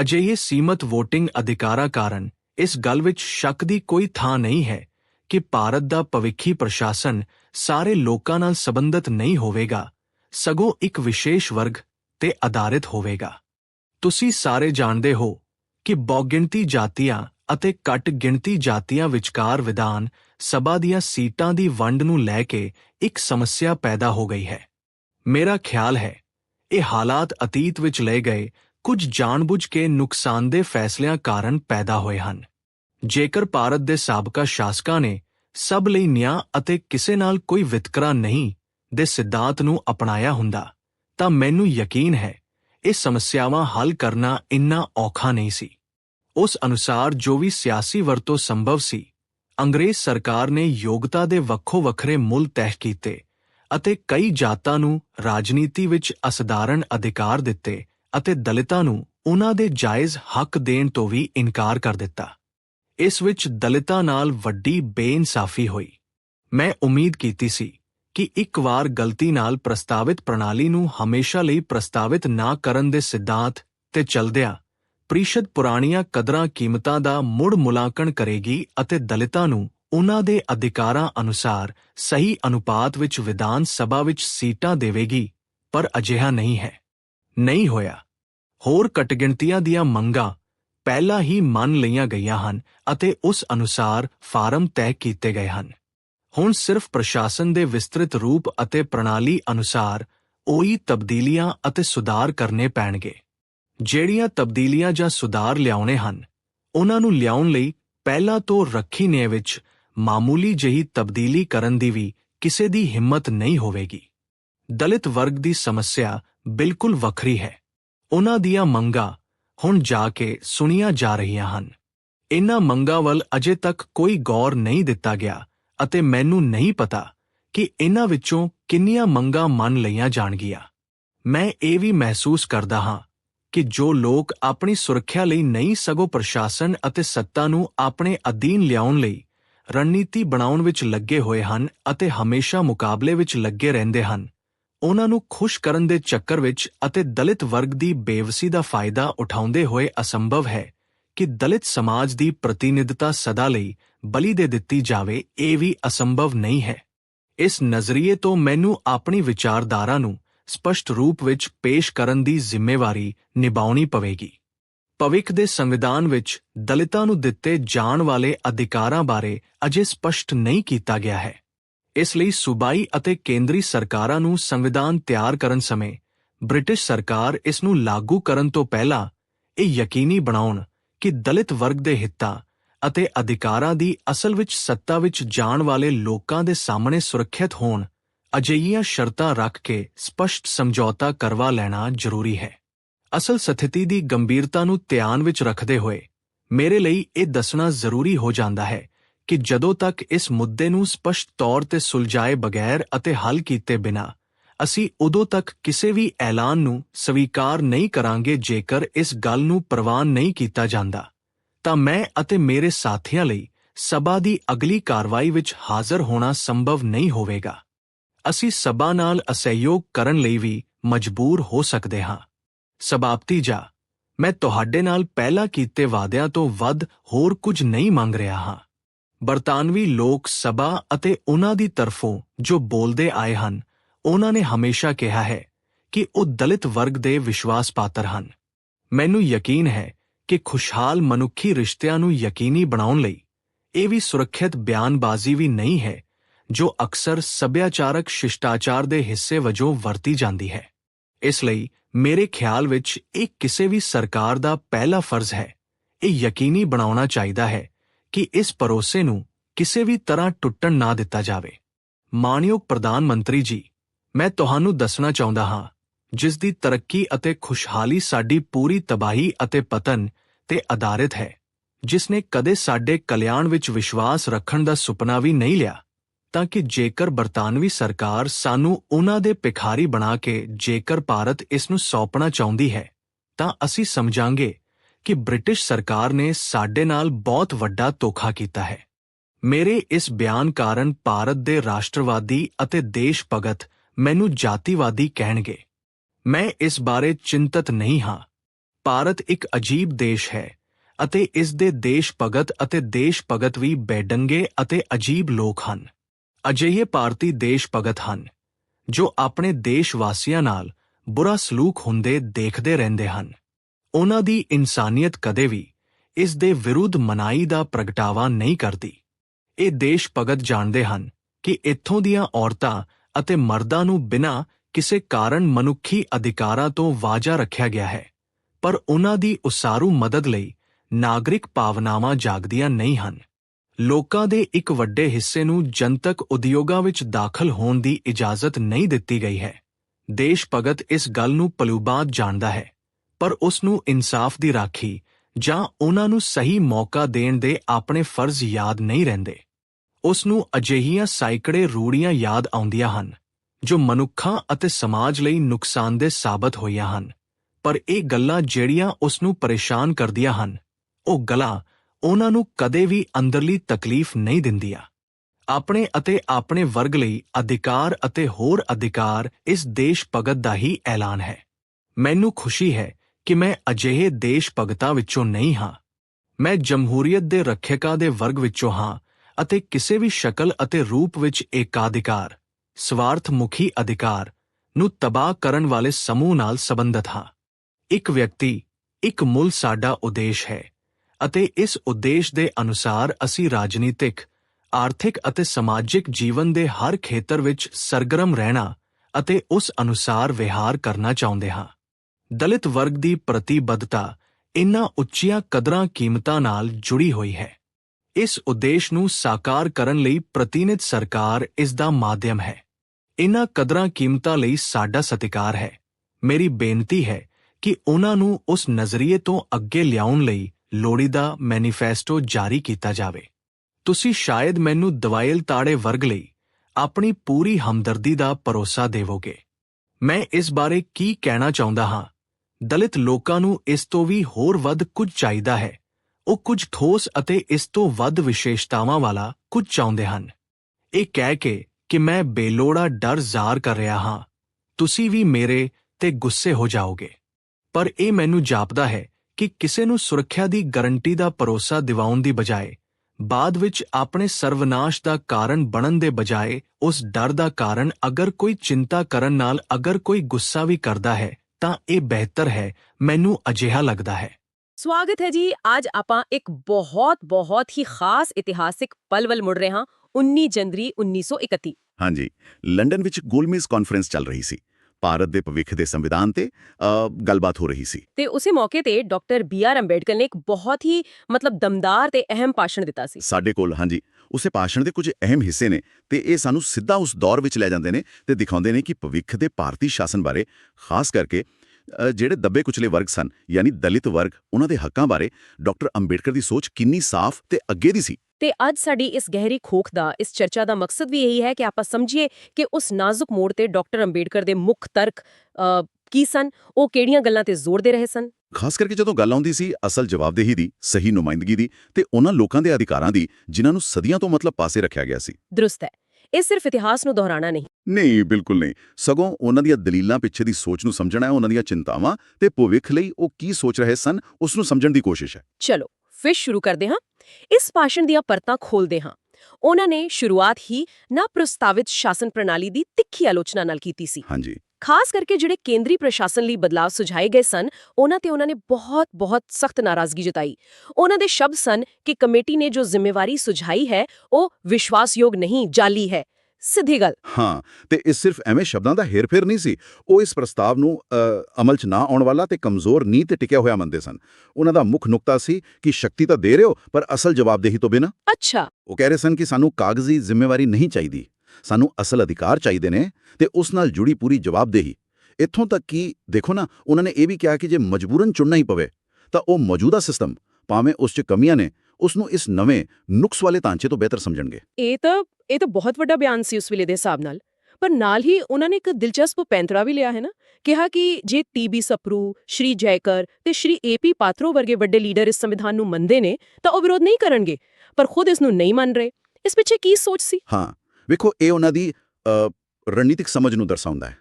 ਅਜਿਹੇ ਸੀਮਤ VOTING ਅਧਿਕਾਰਾਂ ਕਾਰਨ ਇਸ ਗੱਲ ਵਿੱਚ ਸ਼ੱਕ ਦੀ ਕੋਈ ਥਾਂ ਨਹੀਂ ਹੈ ਕਿ ਭਾਰਤ ਦਾ ਭਵਿੱਖੀ ਪ੍ਰਸ਼ਾਸਨ ਸਾਰੇ ਲੋਕਾਂ ਨਾਲ ਸੰਬੰਧਿਤ ਨਹੀਂ ਹੋਵੇਗਾ, ਸਗੋਂ ਇੱਕ ਵਿਸ਼ੇਸ਼ ਵਰਗ ਤੇ ਆਧਾਰਿਤ ਹੋਵੇਗਾ। ਤੁਸੀਂ ਸਾਰੇ ਜਾਣਦੇ ਹੋ ਕਿ ਬੌਗਿਣਤੀ ਜਾਤੀਆਂ ਅਤੇ ਘੱਟ ਗਿਣਤੀ ਜਾਤੀਆਂ ਵਿਚਕਾਰ ਵਿਧਾਨ ਸਭਾ ਦੀਆਂ ਸੀਟਾਂ ਦੀ ਵੰਡ ਨੂੰ ਲੈ ਕੇ ਇੱਕ ਸਮੱਸਿਆ ਪੈਦਾ ਹੋ ਗਈ ਹੈ। ਮੇਰਾ ਖਿਆਲ ਹੈ, ਇਹ ਹਾਲਾਤ ਅਤੀਤ ਵਿੱਚ ਲਏ ਗਏ ਕੁਝ ਜਾਣਬੁੱਝ ਕੇ ਨੁਕਸਾਨਦੇ ਫੈਸਲਿਆਂ ਕਾਰਨ ਪੈਦਾ ਹੋਏ ਹਨ। ਜੇਕਰ ਭਾਰਤ ਦੇ ਸਾਬਕਾ ਸ਼ਾਸਕਾਂ ਨੇ ਸਭ ਲਈ ਨਿਆਂ ਅਤੇ ਕਿਸੇ ਨਾਲ ਕੋਈ ਵਿਤਕਰਾ ਨਹੀਂ ਦੇ ਸਿਧਾਂਤ ਨੂੰ ਅਪਣਾਇਆ ਹੁੰਦਾ, ਤਾਂ ਮੈਨੂੰ ਯਕੀਨ ਹੈ, ਇਹ ਸਮੱਸਿਆਵਾਂ ਹੱਲ ਕਰਨਾ ਇੰਨਾ ਔਖਾ ਨਹੀਂ ਸੀ। ਉਸ ਅਨੁਸਾਰ ਜੋ ਵੀ ਸਿਆਸੀ ਵਰਤੋਂ ਸੰਭਵ ਸੀ, ਅੰਗਰੇਜ਼ ਸਰਕਾਰ ਨੇ ਯੋਗਤਾ ਦੇ ਵੱਖੋ ਵੱਖਰੇ ਮੁੱਲ ਤੈਅ ਕੀਤੇ ਅਤੇ ਕਈ ਜਾਤਾਂ ਨੂੰ ਰਾਜਨੀਤੀ ਵਿੱਚ ਅਸਧਾਰਨ ਅਧਿਕਾਰ ਦਿੱਤੇ ਅਤੇ ਦਲਿਤਾਂ ਨੂੰ ਉਹਨਾਂ ਦੇ ਜਾਇਜ਼ ਹੱਕ ਦੇਣ ਤੋਂ ਵੀ ਇਨਕਾਰ ਕਰ ਦਿੱਤਾ। ਇਸ ਵਿੱਚ ਦਲਿਤਾਂ ਨਾਲ ਵੱਡੀ ਬੇਇਨਸਾਫੀ ਹੋਈ। ਮੈਂ ਉਮੀਦ ਕੀਤੀ ਸੀ ਕਿ ਇੱਕ ਵਾਰ ਗਲਤੀ ਨਾਲ ਪ੍ਰਸਤਾਵਿਤ ਪ੍ਰਣਾਲੀ ਨੂੰ ਹਮੇਸ਼ਾ ਲਈ ਪ੍ਰਸਤਾਵਿਤ ਨਾ ਕਰਨ ਦੇ ਸਿਧਾਂਤ ਤੇ ਚਲਦਿਆਂ ਪ੍ਰੀਸ਼ਦ ਪੁਰਾਣੀਆਂ ਕਦਰਾਂ ਕੀਮਤਾਂ ਦਾ ਮੁੜ ਮੁਲਾਂਕਣ ਕਰੇਗੀ ਅਤੇ ਦਲਿਤਾਂ ਨੂੰ ਉਨ੍ਹਾਂ ਦੇ ਅਧਿਕਾਰਾਂ ਅਨੁਸਾਰ ਸਹੀ ਅਨੁਪਾਤ ਵਿੱਚ ਵਿਧਾਨ ਸਭਾ ਵਿੱਚ ਸੀਟਾਂ ਦੇਵੇਗੀ, ਪਰ ਅਜਿਹਾ ਨਹੀਂ ਹੈ। ਨਹੀਂ ਹੋਇਆ। ਹੋਰ ਕਟਗਿਣਤੀਆਂ ਦੀਆਂ ਮੰਗਾਂ ਪਹਿਲਾਂ ਹੀ ਮੰਨ ਲਈਆਂ ਗਈਆਂ ਹਨ ਅਤੇ ਉਸ ਅਨੁਸਾਰ ਫਾਰਮ ਤੈਅ ਕੀਤੇ ਗਏ ਹਨ। ਹੁਣ ਸਿਰਫ ਪ੍ਰਸ਼ਾਸਨ ਦੇ ਵਿਸਤ੍ਰਿਤ ਰੂਪ ਅਤੇ ਪ੍ਰਣਾਲੀ ਅਨੁਸਾਰ ਉਹੀ ਤਬਦੀਲੀਆਂ ਅਤੇ ਸੁਧਾਰ ਕਰਨੇ ਪੈਣਗੇ। ਜਿਹੜੀਆਂ ਤਬਦੀਲੀਆਂ ਜਾਂ ਸੁਧਾਰ ਲਿਆਉਣੇ ਹਨ, ਉਹਨਾਂ ਨੂੰ ਲਿਆਉਣ ਲਈ ਪਹਿਲਾਂ ਤੋਂ ਰੱਖੀ ਨੇ ਵਿੱਚ ਮਾਮੂਲੀ ਜਿਹੀ ਤਬਦੀਲੀ ਕਰਨ ਦੀ ਵੀ ਕਿਸੇ ਦੀ ਹਿੰਮਤ ਨਹੀਂ ਹੋਵੇਗੀ। ਦਲਿਤ ਵਰਗ ਦੀ ਸਮੱਸਿਆ ਬਿਲਕੁਲ ਵੱਖਰੀ ਹੈ। ਉਹਨਾਂ ਦੀਆਂ ਮੰਗਾਂ ਹੁਣ ਜਾ ਕੇ ਸੁਣੀਆਂ ਜਾ ਰਹੀਆਂ ਹਨ। ਇਨ੍ਹਾਂ ਮੰਗਾਂ ਵੱਲ ਅਜੇ ਤੱਕ ਕੋਈ ਗੌਰ ਨਹੀਂ ਦਿੱਤਾ ਗਿਆ ਅਤੇ ਮੈਨੂੰ ਨਹੀਂ ਪਤਾ ਕਿ ਇਹਨਾਂ ਵਿੱਚੋਂ ਕਿੰਨੀਆਂ ਮੰਗਾਂ ਮੰਨ ਲਈਆਂ ਜਾਣਗੀਆਂ। ਮੈਂ ਇਹ ਵੀ ਮਹਿਸੂਸ ਕਰਦਾ ਹਾਂ ਕਿ ਜੋ ਲੋਕ ਆਪਣੀ ਸੁਰੱਖਿਆ ਲਈ ਨਹੀਂ ਸਗੋਂ ਪ੍ਰਸ਼ਾਸਨ ਅਤੇ ਸੱਤਾ ਨੂੰ ਆਪਣੇ ਅਧੀਨ ਲਿਆਉਣ ਲਈ ਰਣਨੀਤੀ ਬਣਾਉਣ ਵਿੱਚ ਲੱਗੇ ਹੋਏ ਹਨ ਅਤੇ ਹਮੇਸ਼ਾ ਮੁਕਾਬਲੇ ਵਿੱਚ ਲੱਗੇ ਰਹਿੰਦੇ ਹਨ, ਉਹਨਾਂ ਨੂੰ ਖੁਸ਼ ਕਰਨ ਦੇ ਚੱਕਰ ਵਿੱਚ ਅਤੇ ਦਲਿਤ ਵਰਗ ਦੀ ਬੇਵਸੀ ਦਾ ਫਾਇਦਾ ਉਠਾਉਂਦੇ ਹੋਏ ਅਸੰਭਵ ਹੈ ਕਿ ਦਲਿਤ ਸਮਾਜ ਦੀ ਪ੍ਰਤੀਨਿਧਤਾ ਸਦਾ ਲਈ ਬਲੀ ਦੇ ਦਿੱਤੀ ਜਾਵੇ, ਇਹ ਵੀ ਅਸੰਭਵ ਨਹੀਂ ਹੈ। ਇਸ ਨਜ਼ਰੀਏ ਤੋਂ ਮੈਨੂੰ ਆਪਣੀ ਵਿਚਾਰਧਾਰਾ ਨੂੰ ਸਪਸ਼ਟ ਰੂਪ ਵਿੱਚ ਪੇਸ਼ ਕਰਨ ਦੀ ਜ਼ਿੰਮੇਵਾਰੀ ਨਿਭਾਉਣੀ ਪਵੇਗੀ। ਭਵਿੱਖ ਦੇ ਸੰਵਿਧਾਨ ਵਿੱਚ ਦਲਿਤਾਂ ਨੂੰ ਦਿੱਤੇ ਜਾਣ ਵਾਲੇ ਅਧਿਕਾਰਾਂ ਬਾਰੇ ਅਜੇ ਸਪਸ਼ਟ ਨਹੀਂ ਕੀਤਾ ਗਿਆ ਹੈ। ਇਸ ਲਈ ਸੂਬਾਈ ਅਤੇ ਕੇਂਦਰੀ ਸਰਕਾਰਾਂ ਨੂੰ ਸੰਵਿਧਾਨ ਤਿਆਰ ਕਰਨ ਸਮੇਂ ਬ੍ਰਿਟਿਸ਼ ਸਰਕਾਰ ਇਸ ਨੂੰ ਲਾਗੂ ਕਰਨ ਤੋਂ ਪਹਿਲਾਂ ਇਹ ਯਕੀਨੀ ਬਣਾਉਣ ਕਿ ਦਲਿਤ ਵਰਗ ਦੇ ਹਿੱਤਾਂ ਅਤੇ ਅਧਿਕਾਰਾਂ ਦੀ ਅਸਲ ਵਿੱਚ ਸੱਤਾ ਵਿੱਚ ਜਾਣ ਵਾਲੇ ਲੋਕਾਂ ਦੇ ਸਾਹਮਣੇ ਸੁਰੱਖਿਅਤ ਹੋਣ ਅਜਿਹੀਆਂ ਸ਼ਰਤਾਂ ਰੱਖ ਕੇ ਸਪਸ਼ਟ ਸਮਝੌਤਾ ਕਰਵਾ ਲੈਣਾ ਜ਼ਰੂਰੀ ਹੈ। ਅਸਲ ਸਥਿਤੀ ਦੀ ਗੰਭੀਰਤਾ ਨੂੰ ਧਿਆਨ ਵਿੱਚ ਰੱਖਦੇ ਹੋਏ ਮੇਰੇ ਲਈ ਇਹ ਦੱਸਣਾ ਜ਼ਰੂਰੀ ਹੋ ਜਾਂਦਾ ਹੈ ਕਿ ਜਦੋਂ ਤੱਕ ਇਸ ਮੁੱਦੇ ਨੂੰ ਸਪਸ਼ਟ ਤੌਰ ਤੇ ਸੁਲਝਾਏ ਬਗੈਰ ਅਤੇ ਹੱਲ ਕੀਤੇ ਬਿਨਾ, ਅਸੀਂ ਉਦੋਂ ਤੱਕ ਕਿਸੇ ਵੀ ਐਲਾਨ ਨੂੰ ਸਵੀਕਾਰ ਨਹੀਂ ਕਰਾਂਗੇ ਜੇਕਰ ਇਸ ਗੱਲ ਨੂੰ ਪ੍ਰਵਾਨ ਨਹੀਂ ਕੀਤਾ ਜਾਂਦਾ। ਤਾਂ ਮੈਂ ਅਤੇ ਮੇਰੇ ਸਾਥੀਆਂ ਲਈ ਸਭਾ ਦੀ ਅਗਲੀ ਕਾਰਵਾਈ ਵਿੱਚ ਹਾਜ਼ਰ ਹੋਣਾ ਸੰਭਵ ਨਹੀਂ ਹੋਵੇਗਾ। ਅਸੀਂ ਸਭਾ ਨਾਲ ਅਸਹਿਯੋਗ ਕਰਨ ਲਈ ਵੀ ਮਜਬੂਰ ਹੋ ਸਕਦੇ ਹਾਂ। ਸਬਾਪਤੀ, ਜਾ, ਮੈਂ ਤੁਹਾਡੇ ਨਾਲ ਪਹਿਲਾਂ ਕੀਤੇ ਵਾਅਦਿਆਂ ਤੋਂ ਵੱਧ ਹੋਰ ਕੁਝ ਨਹੀਂ ਮੰਗ ਰਿਹਾ ਹਾਂ। ਬਰਤਾਨਵੀ ਲੋਕ ਸਭਾ ਅਤੇ ਉਹਨਾਂ ਦੀ ਤਰਫੋਂ ਜੋ ਬੋਲਦੇ ਆਏ ਹਨ, ਉਹਨਾਂ ਨੇ ਹਮੇਸ਼ਾ ਕਿਹਾ ਹੈ ਕਿ ਉਹ ਦਲਿਤ ਵਰਗ ਦੇ ਵਿਸ਼ਵਾਸ ਪਾਤਰ ਹਨ। ਮੈਨੂੰ ਯਕੀਨ ਹੈ ਕਿ ਖੁਸ਼ਹਾਲ ਮਨੁੱਖੀ ਰਿਸ਼ਤਿਆਂ ਨੂੰ ਯਕੀਨੀ ਬਣਾਉਣ ਲਈ ਇਹ ਵੀ ਸੁਰੱਖਿਅਤ ਬਿਆਨਬਾਜ਼ੀ ਵੀ ਨਹੀਂ ਹੈ ਜੋ ਅਕਸਰ ਸੱਭਿਆਚਾਰਕ ਸ਼ਿਸ਼ਟਾਚਾਰ ਦੇ ਹਿੱਸੇ ਵਜੋਂ ਵਰਤੀ ਜਾਂਦੀ ਹੈ। ਇਸ ਲਈ ਮੇਰੇ ਖਿਆਲ ਵਿੱਚ ਇਹ ਕਿਸੇ ਵੀ ਸਰਕਾਰ ਦਾ ਪਹਿਲਾ ਫਰਜ਼ ਹੈ। ਇਹ ਯਕੀਨੀ ਬਣਾਉਣਾ ਚਾਹੀਦਾ ਹੈ ਕਿ ਇਸ ਭਰੋਸੇ ਨੂੰ ਕਿਸੇ ਵੀ ਤਰ੍ਹਾਂ ਟੁੱਟਣ ਨਾ ਦਿੱਤਾ ਜਾਵੇ। ਮਾਨਯੋਗ ਪ੍ਰਧਾਨ ਮੰਤਰੀ ਜੀ, ਮੈਂ ਤੁਹਾਨੂੰ ਦੱਸਣਾ ਚਾਹੁੰਦਾ ਹਾਂ, ਜਿਸ ਦੀ ਤਰੱਕੀ ਅਤੇ ਖੁਸ਼ਹਾਲੀ ਸਾਡੀ ਪੂਰੀ ਤਬਾਹੀ ਅਤੇ ਪਤਨ ਤੇ ਆਧਾਰਿਤ ਹੈ, ਜਿਸ ਨੇ ਕਦੇ ਸਾਡੇ ਕਲਿਆਣ ਵਿੱਚ ਵਿਸ਼ਵਾਸ ਰੱਖਣ ਦਾ ਸੁਪਨਾ ਵੀ ਨਹੀਂ ਲਿਆ। ਤਾਂ ਕਿ ਜੇਕਰ ਬਰਤਾਨਵੀ ਸਰਕਾਰ ਸਾਨੂੰ ਉਹਨਾਂ ਦੇ ਭਿਖਾਰੀ ਬਣਾ ਕੇ ਜੇਕਰ ਭਾਰਤ ਇਸ ਨੂੰ ਸੌਂਪਣਾ ਚਾਹੁੰਦੀ ਹੈ, ਤਾਂ ਅਸੀਂ ਸਮਝਾਂਗੇ ਕਿ ਬ੍ਰਿਟਿਸ਼ ਸਰਕਾਰ ਨੇ ਸਾਡੇ ਨਾਲ ਬਹੁਤ ਵੱਡਾ ਧੋਖਾ ਕੀਤਾ ਹੈ। ਮੇਰੇ ਇਸ ਬਿਆਨ ਕਾਰਨ ਭਾਰਤ ਦੇ ਰਾਸ਼ਟਰਵਾਦੀ ਅਤੇ ਦੇਸ਼ ਭਗਤ ਮੈਨੂੰ ਜਾਤੀਵਾਦੀ ਕਹਿਣਗੇ। ਮੈਂ ਇਸ ਬਾਰੇ ਚਿੰਤਤ ਨਹੀਂ ਹਾਂ। ਭਾਰਤ ਇੱਕ ਅਜੀਬ ਦੇਸ਼ ਹੈ ਅਤੇ ਇਸ ਦੇ ਦੇਸ਼ ਭਗਤ ਅਤੇ ਦੇਸ਼ ਭਗਤ ਵੀ ਬੇਡੰਗੇ ਅਤੇ ਅਜੀਬ ਲੋਕ ਹਨ। ਅਜਿਹੇ ਭਾਰਤੀ ਦੇਸ਼ ਭਗਤ ਹਨ, ਜੋ ਆਪਣੇ ਦੇਸ਼ ਵਾਸੀਆਂ ਨਾਲ ਬੁਰਾ ਸਲੂਕ ਹੁੰਦੇ ਦੇਖਦੇ ਰਹਿੰਦੇ ਹਨ। ਉਹਨਾਂ ਦੀ ਇਨਸਾਨੀਅਤ ਕਦੇ ਵੀ ਇਸ ਦੇ ਵਿਰੁੱਧ ਮਨਾਈ ਦਾ ਪ੍ਰਗਟਾਵਾ ਨਹੀਂ ਕਰਦੀ। ਇਹ ਦੇਸ਼ ਭਗਤ ਜਾਣਦੇ ਹਨ ਕਿ ਇੱਥੋਂ ਦੀਆਂ ਔਰਤਾਂ ਅਤੇ ਮਰਦਾਂ ਨੂੰ ਬਿਨਾਂ ਕਿਸੇ ਕਾਰਨ ਮਨੁੱਖੀ ਅਧਿਕਾਰਾਂ ਤੋਂ ਵਾਜਾ ਰੱਖਿਆ ਗਿਆ ਹੈ, ਪਰ ਉਹਨਾਂ ਦੀ ਉਸਾਰੂ ਮਦਦ ਲਈ ਨਾਗਰਿਕ ਭਾਵਨਾਵਾਂ ਜਾਗਦੀਆਂ ਨਹੀਂ ਹਨ। ਲੋਕਾਂ ਦੇ ਇੱਕ ਵੱਡੇ ਹਿੱਸੇ ਨੂੰ ਜਨਤਕ ਉਦਯੋਗਾਂ ਵਿੱਚ ਦਾਖਲ ਹੋਣ ਦੀ ਇਜਾਜ਼ਤ ਨਹੀਂ ਦਿੱਤੀ ਗਈ ਹੈ। ਦੇਸ਼ ਭਗਤ ਇਸ ਗੱਲ ਨੂੰ ਪਲੂਬਾਦ ਜਾਣਦਾ ਹੈ, ਪਰ ਉਸ ਨੂੰ ਇਨਸਾਫ ਦੀ ਰਾਖੀ ਜਾਂ ਉਹਨਾਂ ਨੂੰ ਸਹੀ ਮੌਕਾ ਦੇਣ ਦੇ ਆਪਣੇ ਫਰਜ਼ ਯਾਦ ਨਹੀਂ ਰਹਿੰਦੇ। ਉਸ ਨੂੰ ਅਜਿਹੀਆਂ ਸਾਈਕੜੇ ਰੂੜੀਆਂ ਯਾਦ ਆਉਂਦੀਆਂ ਹਨ, ਜੋ ਮਨੁੱਖਾਂ ਅਤੇ ਸਮਾਜ ਲਈ ਨੁਕਸਾਨਦੇ ਸਾਬਤ ਹੋਈਆਂ ਹਨ। ਪਰ ਇਹ ਗੱਲਾਂ ਜਿਹੜੀਆਂ ਉਸ ਨੂੰ ਪਰੇਸ਼ਾਨ ਕਰਦੀਆਂ ਹਨ, ਉਹ ਗੱਲਾਂ ਉਹਨਾਂ ਨੂੰ ਕਦੇ ਵੀ ਅੰਦਰਲੀ ਤਕਲੀਫ ਨਹੀਂ ਦਿੰਦੀਆਂ। ਆਪਣੇ ਅਤੇ ਆਪਣੇ ਵਰਗ ਲਈ ਅਧਿਕਾਰ ਅਤੇ ਹੋਰ ਅਧਿਕਾਰ ਇਸ ਦੇਸ਼ ਭਗਤ ਦਾ ਹੀ ਐਲਾਨ ਹੈ। ਮੈਨੂੰ ਖੁਸ਼ੀ ਹੈ ਕਿ ਮੈਂ ਅਜਿਹੇ ਦੇਸ਼ ਭਗਤਾਂ ਵਿੱਚੋਂ ਨਹੀਂ ਹਾਂ। ਮੈਂ ਜਮਹੂਰੀਅਤ ਦੇ ਰੱਖਿਅਕਾਂ ਦੇ ਵਰਗ ਵਿੱਚੋਂ ਹਾਂ ਅਤੇ ਕਿਸੇ ਵੀ ਸ਼ਕਲ ਅਤੇ ਰੂਪ ਵਿੱਚ ਏਕਾਧਿਕਾਰ ਸਵਾਰਥ ਮੁਖੀ ਅਧਿਕਾਰ ਨੂੰ ਤਬਾਹ ਕਰਨ ਵਾਲੇ ਸਮੂਹ ਨਾਲ ਸੰਬੰਧਤ ਹਾਂ। ਇੱਕ ਵਿਅਕਤੀ, ਇੱਕ ਮੁੱਲ ਸਾਡਾ ਉਦੇਸ਼ ਹੈ। ਅਤੇ ਇਸ ਉਦੇਸ਼ ਦੇ ਅਨੁਸਾਰ ਅਸੀਂ ਰਾਜਨੀਤਿਕ, ਆਰਥਿਕ ਅਤੇ ਸਮਾਜਿਕ ਜੀਵਨ ਦੇ ਹਰ ਖੇਤਰ ਵਿੱਚ ਸਰਗਰਮ ਰਹਿਣਾ ਅਤੇ ਉਸ ਅਨੁਸਾਰ ਵਿਹਾਰ ਕਰਨਾ ਚਾਹੁੰਦੇ ਹਾਂ। ਦਲਿਤ ਵਰਗ ਦੀ ਪ੍ਰਤੀਬੱਧਤਾ ਇਨ੍ਹਾਂ ਉੱਚੀਆਂ ਕਦਰਾਂ ਕੀਮਤਾਂ ਨਾਲ ਜੁੜੀ ਹੋਈ ਹੈ। ਇਸ ਉਦੇਸ਼ ਨੂੰ ਸਾਕਾਰ ਕਰਨ ਲਈ ਪ੍ਰਤੀਨਿਧ ਸਰਕਾਰ ਇਸ ਦਾ ਮਾਧਿਅਮ ਹੈ। ਇਨ੍ਹਾਂ ਕਦਰਾਂ ਕੀਮਤਾਂ ਲਈ ਸਾਡਾ ਸਤਿਕਾਰ ਹੈ। ਮੇਰੀ ਬੇਨਤੀ ਹੈ ਕਿ ਉਹਨਾਂ ਨੂੰ ਉਸ ਨਜ਼ਰੀਏ ਤੋਂ ਅੱਗੇ ਲਿਆਉਣ ਲਈ ਲੋੜੀਦਾ ਮੈਨੀਫੈਸਟੋ ਜਾਰੀ ਕੀਤਾ ਜਾਵੇ। ਤੁਸੀਂ ਸ਼ਾਇਦ ਮੈਨੂੰ ਦਵਾਇਲ ਤਾੜੇ ਵਰਗ ਲਈ ਆਪਣੀ ਪੂਰੀ ਹਮਦਰਦੀ ਦਾ ਭਰੋਸਾ ਦੇਵੋਗੇ। ਮੈਂ ਇਸ ਬਾਰੇ ਕੀ ਕਹਿਣਾ ਚਾਹੁੰਦਾ ਹਾਂ? ਦਲਿਤ ਲੋਕਾਂ ਨੂੰ ਇਸ ਤੋਂ ਵੀ ਹੋਰ ਵੱਧ ਕੁਝ ਚਾਹੀਦਾ ਹੈ। ਉਹ ਕੁਝ ਠੋਸ ਅਤੇ ਇਸ ਤੋਂ ਵੱਧ ਵਿਸ਼ੇਸ਼ਤਾਵਾਂ ਵਾਲਾ ਕੁਝ ਚਾਹੁੰਦੇ ਹਨ। ਇਹ ਕਹਿ ਕੇ ਕਿ ਮੈਂ ਬੇਲੋੜਾ ਡਰ ਜ਼ਾਰ ਕਰ ਰਿਹਾ ਹਾਂ। ਤੁਸੀਂ ਵੀ ਮੇਰੇ ਤੇ ਗੁੱਸੇ ਹੋ ਜਾਓਗੇ। ਪਰ ਇਹ ਮੈਨੂੰ ਜਾਪਦਾ ਹੈ ਕਿ ਕਿਸੇ ਨੂੰ ਸੁਰੱਖਿਆ ਦੀ ਗਾਰੰਟੀ ਦਾ ਭਰੋਸਾ ਦਿਵਾਉਣ ਦੀ ਬਜਾਏ ਬਾਅਦ ਵਿੱਚ ਆਪਣੇ ਸਰਵਨਾਸ਼ ਦਾ ਕਾਰਨ ਬਣਨ ਦੇ ਬਜਾਏ ਉਸ ਡਰ ਦਾ ਕਾਰਨ ਅਗਰ ਕੋਈ ਚਿੰਤਾ ਕਰਨ ਨਾਲ ਅਗਰ ਕੋਈ ਗੁੱਸਾ ਵੀ ਕਰਦਾ ਹੈ ਤਾਂ ਇਹ ਬਿਹਤਰ ਹੈ ਮੈਨੂੰ ਅਜਿਹਾ ਲੱਗਦਾ ਹੈ। ਸਵਾਗਤ ਹੈ ਜੀ ਅੱਜ ਆਪਾਂ ਇੱਕ ਬਹੁਤ ਬਹੁਤ ਹੀ ਖਾਸ ਇਤਿਹਾਸਿਕ ਪਲ ਵੱਲ ਮੁੜ ਰਹੇ ਹਾਂ 19 ਜਨਵਰੀ 1931 ਹਾਂਜੀ ਲੰਡਨ ਵਿੱਚ ਗੋਲਮੇਜ਼ ਕਾਨਫਰੰਸ ਚੱਲ ਰਹੀ ਸੀ। ਭਾਰਤ ਦੇ ਭਵਿੱਖ ਦੇ ਸੰਵਿਧਾਨ ਤੇ ਗੱਲਬਾਤ ਹੋ ਰਹੀ ਸੀ। ਤੇ ਉਸੇ ਮੌਕੇ ਤੇ ਡਾਕਟਰ ਬੀ ਆਰ ਅੰਬੇਡਕਰ ਨੇ ਇੱਕ ਬਹੁਤ ਹੀ ਮਤਲਬ ਦਮਦਾਰ ਤੇ ਅਹਿਮ ਭਾਸ਼ਣ ਦਿੱਤਾ ਸੀ। ਸਾਡੇ ਕੋਲ ਹਾਂਜੀ। ਉਸੇ ਭਾਸ਼ਣ ਦੇ ਕੁਝ ਅਹਿਮ ਹਿੱਸੇ ਨੇ ਤੇ ਇਹ ਸਾਨੂੰ ਸਿੱਧਾ ਉਸ ਦੌਰ ਵਿੱਚ ਲੈ ਜਾਂਦੇ ਨੇ ਤੇ ਦਿਖਾਉਂਦੇ ਨੇ ਕਿ ਭਵਿੱਖ ਦੇ ਭਾਰਤੀ ਸ਼ਾਸਨ ਬਾਰੇ ਖਾਸ ਕਰਕੇ ਜਿਹੜੇ ਦੱਬੇ ਕੁਚਲੇ ਵਰਗ ਸਨ ਯਾਨੀ ਦਲਿਤ ਵਰਗ ਉਹਨਾਂ ਦੇ ਹੱਕਾਂ ਬਾਰੇ ਡਾਕਟਰ ਅੰਬੇਡਕਰ ਦੀ ਸੋਚ ਕਿੰਨੀ ਸਾਫ਼ ਤੇ ਅੱਗੇ ਦੀ ਸੀ। ਤੇ ਅੱਜ ਸਾਡੀ ਇਸ ਗਹਿਰੀ ਖੋਖ ਦਾ ਇਸ ਚਰਚਾ ਦਾ ਮਕਸਦ ਵੀ ਇਹੀ ਹੈ ਕਿ ਆਪਾਂ ਸਮਝੀਏ ਕਿ ਉਸ ਨਾਜ਼ੁਕ ਮੋੜ ਤੇ ਡਾਕਟਰ ਅੰਬੇਡਕਰ ਦੇ ਮੁੱਖ ਤਰਕ ਕੀ ਸਨ? ਉਹ ਕਿਹੜੀਆਂ ਗੱਲਾਂ ਤੇ ਜ਼ੋਰ ਦੇ ਰਹੇ ਸਨ? ਖਾਸ ਕਰਕੇ ਜਦੋਂ ਗੱਲ ਆਉਂਦੀ ਸੀ ਅਸਲ ਜਵਾਬਦੇਹੀ ਦੀ ਸਹੀ ਨੁਮਾਇੰਦਗੀ ਦੀ ਤੇ ਉਹਨਾਂ ਲੋਕਾਂ ਦੇ ਅਧਿਕਾਰਾਂ ਦੀ ਜਿਨ੍ਹਾਂ ਨੂੰ ਸਦੀਆਂ ਤੋਂ ਮਤਲਬ ਪਾਸੇ ਰੱਖਿਆ ਗਿਆ ਸੀ। ਦਰੁਸਤ ਹੈ। ਇਹ ਸਿਰਫ ਇਤਿਹਾਸ ਨੂੰ ਦੁਹਰਾਉਣਾ ਨਹੀਂ। ਨਹੀਂ ਬਿਲਕੁਲ ਨਹੀਂ। ਸਗੋਂ ਉਹਨਾਂ ਦੀਆਂ ਦਲੀਲਾਂ ਪਿੱਛੇ ਦੀ ਸੋਚ ਨੂੰ ਸਮਝਣਾ ਹੈ ਉਹਨਾਂ ਦੀਆਂ ਚਿੰਤਾਵਾਂ ਤੇ ਭਵਿੱਖ ਲਈ ਉਹ ਕੀ ਸੋਚ ਰਹੇ ਸਨ ਉਸ ਨੂੰ ਸਮਝਣ ਦੀ ਕੋਸ਼ਿਸ਼ ਹੈ। ਚਲੋ ਫਿਰ ਸ਼ੁਰੂ ਕਰਦੇ ਹਾਂ। ਇਸ ਭਾਸ਼ਣ ਦੀਆਂ ਪਰਤਾਂ ਖੋਲਦੇ ਹਾਂ। ਉਹਨਾਂ ਨੇ ਸ਼ੁਰੂਆਤ ਹੀ ਨਾ ਪ੍ਰਸਤਾਵਿਤ ਸ਼ਾਸਨ ਪ੍ਰਣਾਲੀ ਦੀ ਤਿੱਖੀ ਆਲੋਚਨਾ ਨਾਲ ਕੀਤੀ ਸੀ। ਹਾਂਜੀ। ਖਾਸ ਕਰਕੇ ਜਿਹੜੇ ਕੇਂਦਰੀ ਪ੍ਰਸ਼ਾਸਨ ਲਈ ਬਦਲਾਅ ਸੁਝਾਏ ਗਏ ਸਨ ਉਹਨਾਂ ਤੇ ਉਹਨਾਂ ਨੇ ਬਹੁਤ ਬਹੁਤ ਸਖਤ ਨਾਰਾਜ਼ਗੀ ਜਤਾਈ। ਉਹਨਾਂ ਦੇ ਸ਼ਬਦ ਸਨ ਕਿ ਕਮੇਟੀ ਨੇ ਜੋ ਜ਼ਿੰਮੇਵਾਰੀ ਸੁਝਾਈ ਹੈ ਉਹ ਵਿਸ਼ਵਾਸਯੋਗ ਨਹੀਂ ਜਾਲੀ ਹੈ। ਸਿੱਧੀ ਗੱਲ। ਹਾਂ ਤੇ ਇਹ ਸਿਰਫ ਐਵੇਂ ਸ਼ਬਦਾਂ ਦਾ ਹੇਰਫੇਰ ਨਹੀਂ ਸੀ। ਉਹ ਇਸ ਪ੍ਰਸਤਾਵ ਨੂੰ ਅਮਲ 'ਚ ਨਾ ਆਉਣ ਵਾਲਾ ਤੇ ਕਮਜ਼ੋਰ ਨੀਂਹ ਤੇ ਟਿਕਿਆ ਹੋਇਆ ਮੰਨਦੇ ਸਨ। ਉਹਨਾਂ ਦਾ ਮੁੱਖ ਨੁਕਤਾ ਸੀ ਕਿ ਸ਼ਕਤੀ ਤਾਂ ਦੇ ਰਹੇ ਹੋ ਪਰ ਅਸਲ ਜਵਾਬਦੇਹੀ ਤੋਂ ਬਿਨਾਂ। ਅੱਛਾ। ਉਹ ਕਹਿ ਰਹੇ ਸਨ ਕਿ ਸਾਨੂੰ ਕਾਗਜ਼ੀ ਜ਼ਿੰਮੇਵਾਰੀ ਨਹੀਂ ਚਾਹੀਦੀ। ਸਾਨੂੰ ਅਸਲ ਅਧਿਕਾਰ ਚਾਹੀਦੇ ਨੇ ਤੇ ਉਸ ਨਾਲ ਜੁੜੀ ਪੂਰੀ ਜਵਾਬਦੇਹੀ। ਇੱਥੋਂ ਤੱਕ ਕਿ ਦੇਖੋ ਨਾ ਉਹਨਾਂ ਨੇ ਇਹ ਵੀ ਕਿਹਾ ਕਿ ਜੇ ਮਜਬੂਰਨ ਚੁਣਨਾ ਹੀ ਪਵੇ ਤਾਂ ਉਹ ਮੌਜੂਦਾ ਸਿਸਟਮ ਭਾਵੇਂ ਉਸ 'ਚ ਕਮੀਆਂ ਨੇ ਉਸ ਨੂੰ ਇਸ ਨਵੇਂ ਨੁਕਸ ਵਾਲੇ ਢਾਂਚੇ ਤੋਂ ਬਿਹਤਰ ਸਮਝਣਗੇ। ਇਹ ਤਾਂ ਇਹ ਤਾਂ ਬਹੁਤ ਵੱਡਾ ਬਿਆਨ ਸੀ ਉਸ ਵੇਲੇ ਦੇ ਹਿਸਾਬ ਨਾਲ। ਪਰ ਨਾਲ ਹੀ ਉਹਨਾਂ ਨੇ ਇੱਕ ਦਿਲਚਸਪ ਪੈਂਤਰਾ ਵੀ ਲਿਆ ਹੈ ਨਾ ਕਿਹਾ ਕਿ ਜੇ ਟੀਬੀ ਸਪਰੂ ਸ਼੍ਰੀ ਜੈਕਰ ਤੇ ਸ਼੍ਰੀ ਏਪੀ ਪਾਤਰੋ ਵਰਗੇ ਵੱਡੇ ਲੀਡਰ ਇਸ ਸੰਵਿਧਾਨ ਨੂੰ ਮੰਨਦੇ ਨੇ ਤਾਂ ਉਹ ਵਿਰੋਧ ਨਹੀਂ ਕਰਨਗੇ। ਪਰ ਖੁਦ ਇਸ ਨੂੰ ਨਹੀਂ ਮੰਨ ਰਹੇ। ਇਸ ਪਿੱਛੇ ਕੀ ਸੋਚ ਸੀ? ਹਾਂ ਵੇਖੋ ਇਹ ਉਹਨਾਂ ਦੀ ਰਣਨੀਤਿਕ ਸਮਝ ਨੂੰ ਦਰਸਾਉਂਦਾ ਹੈ।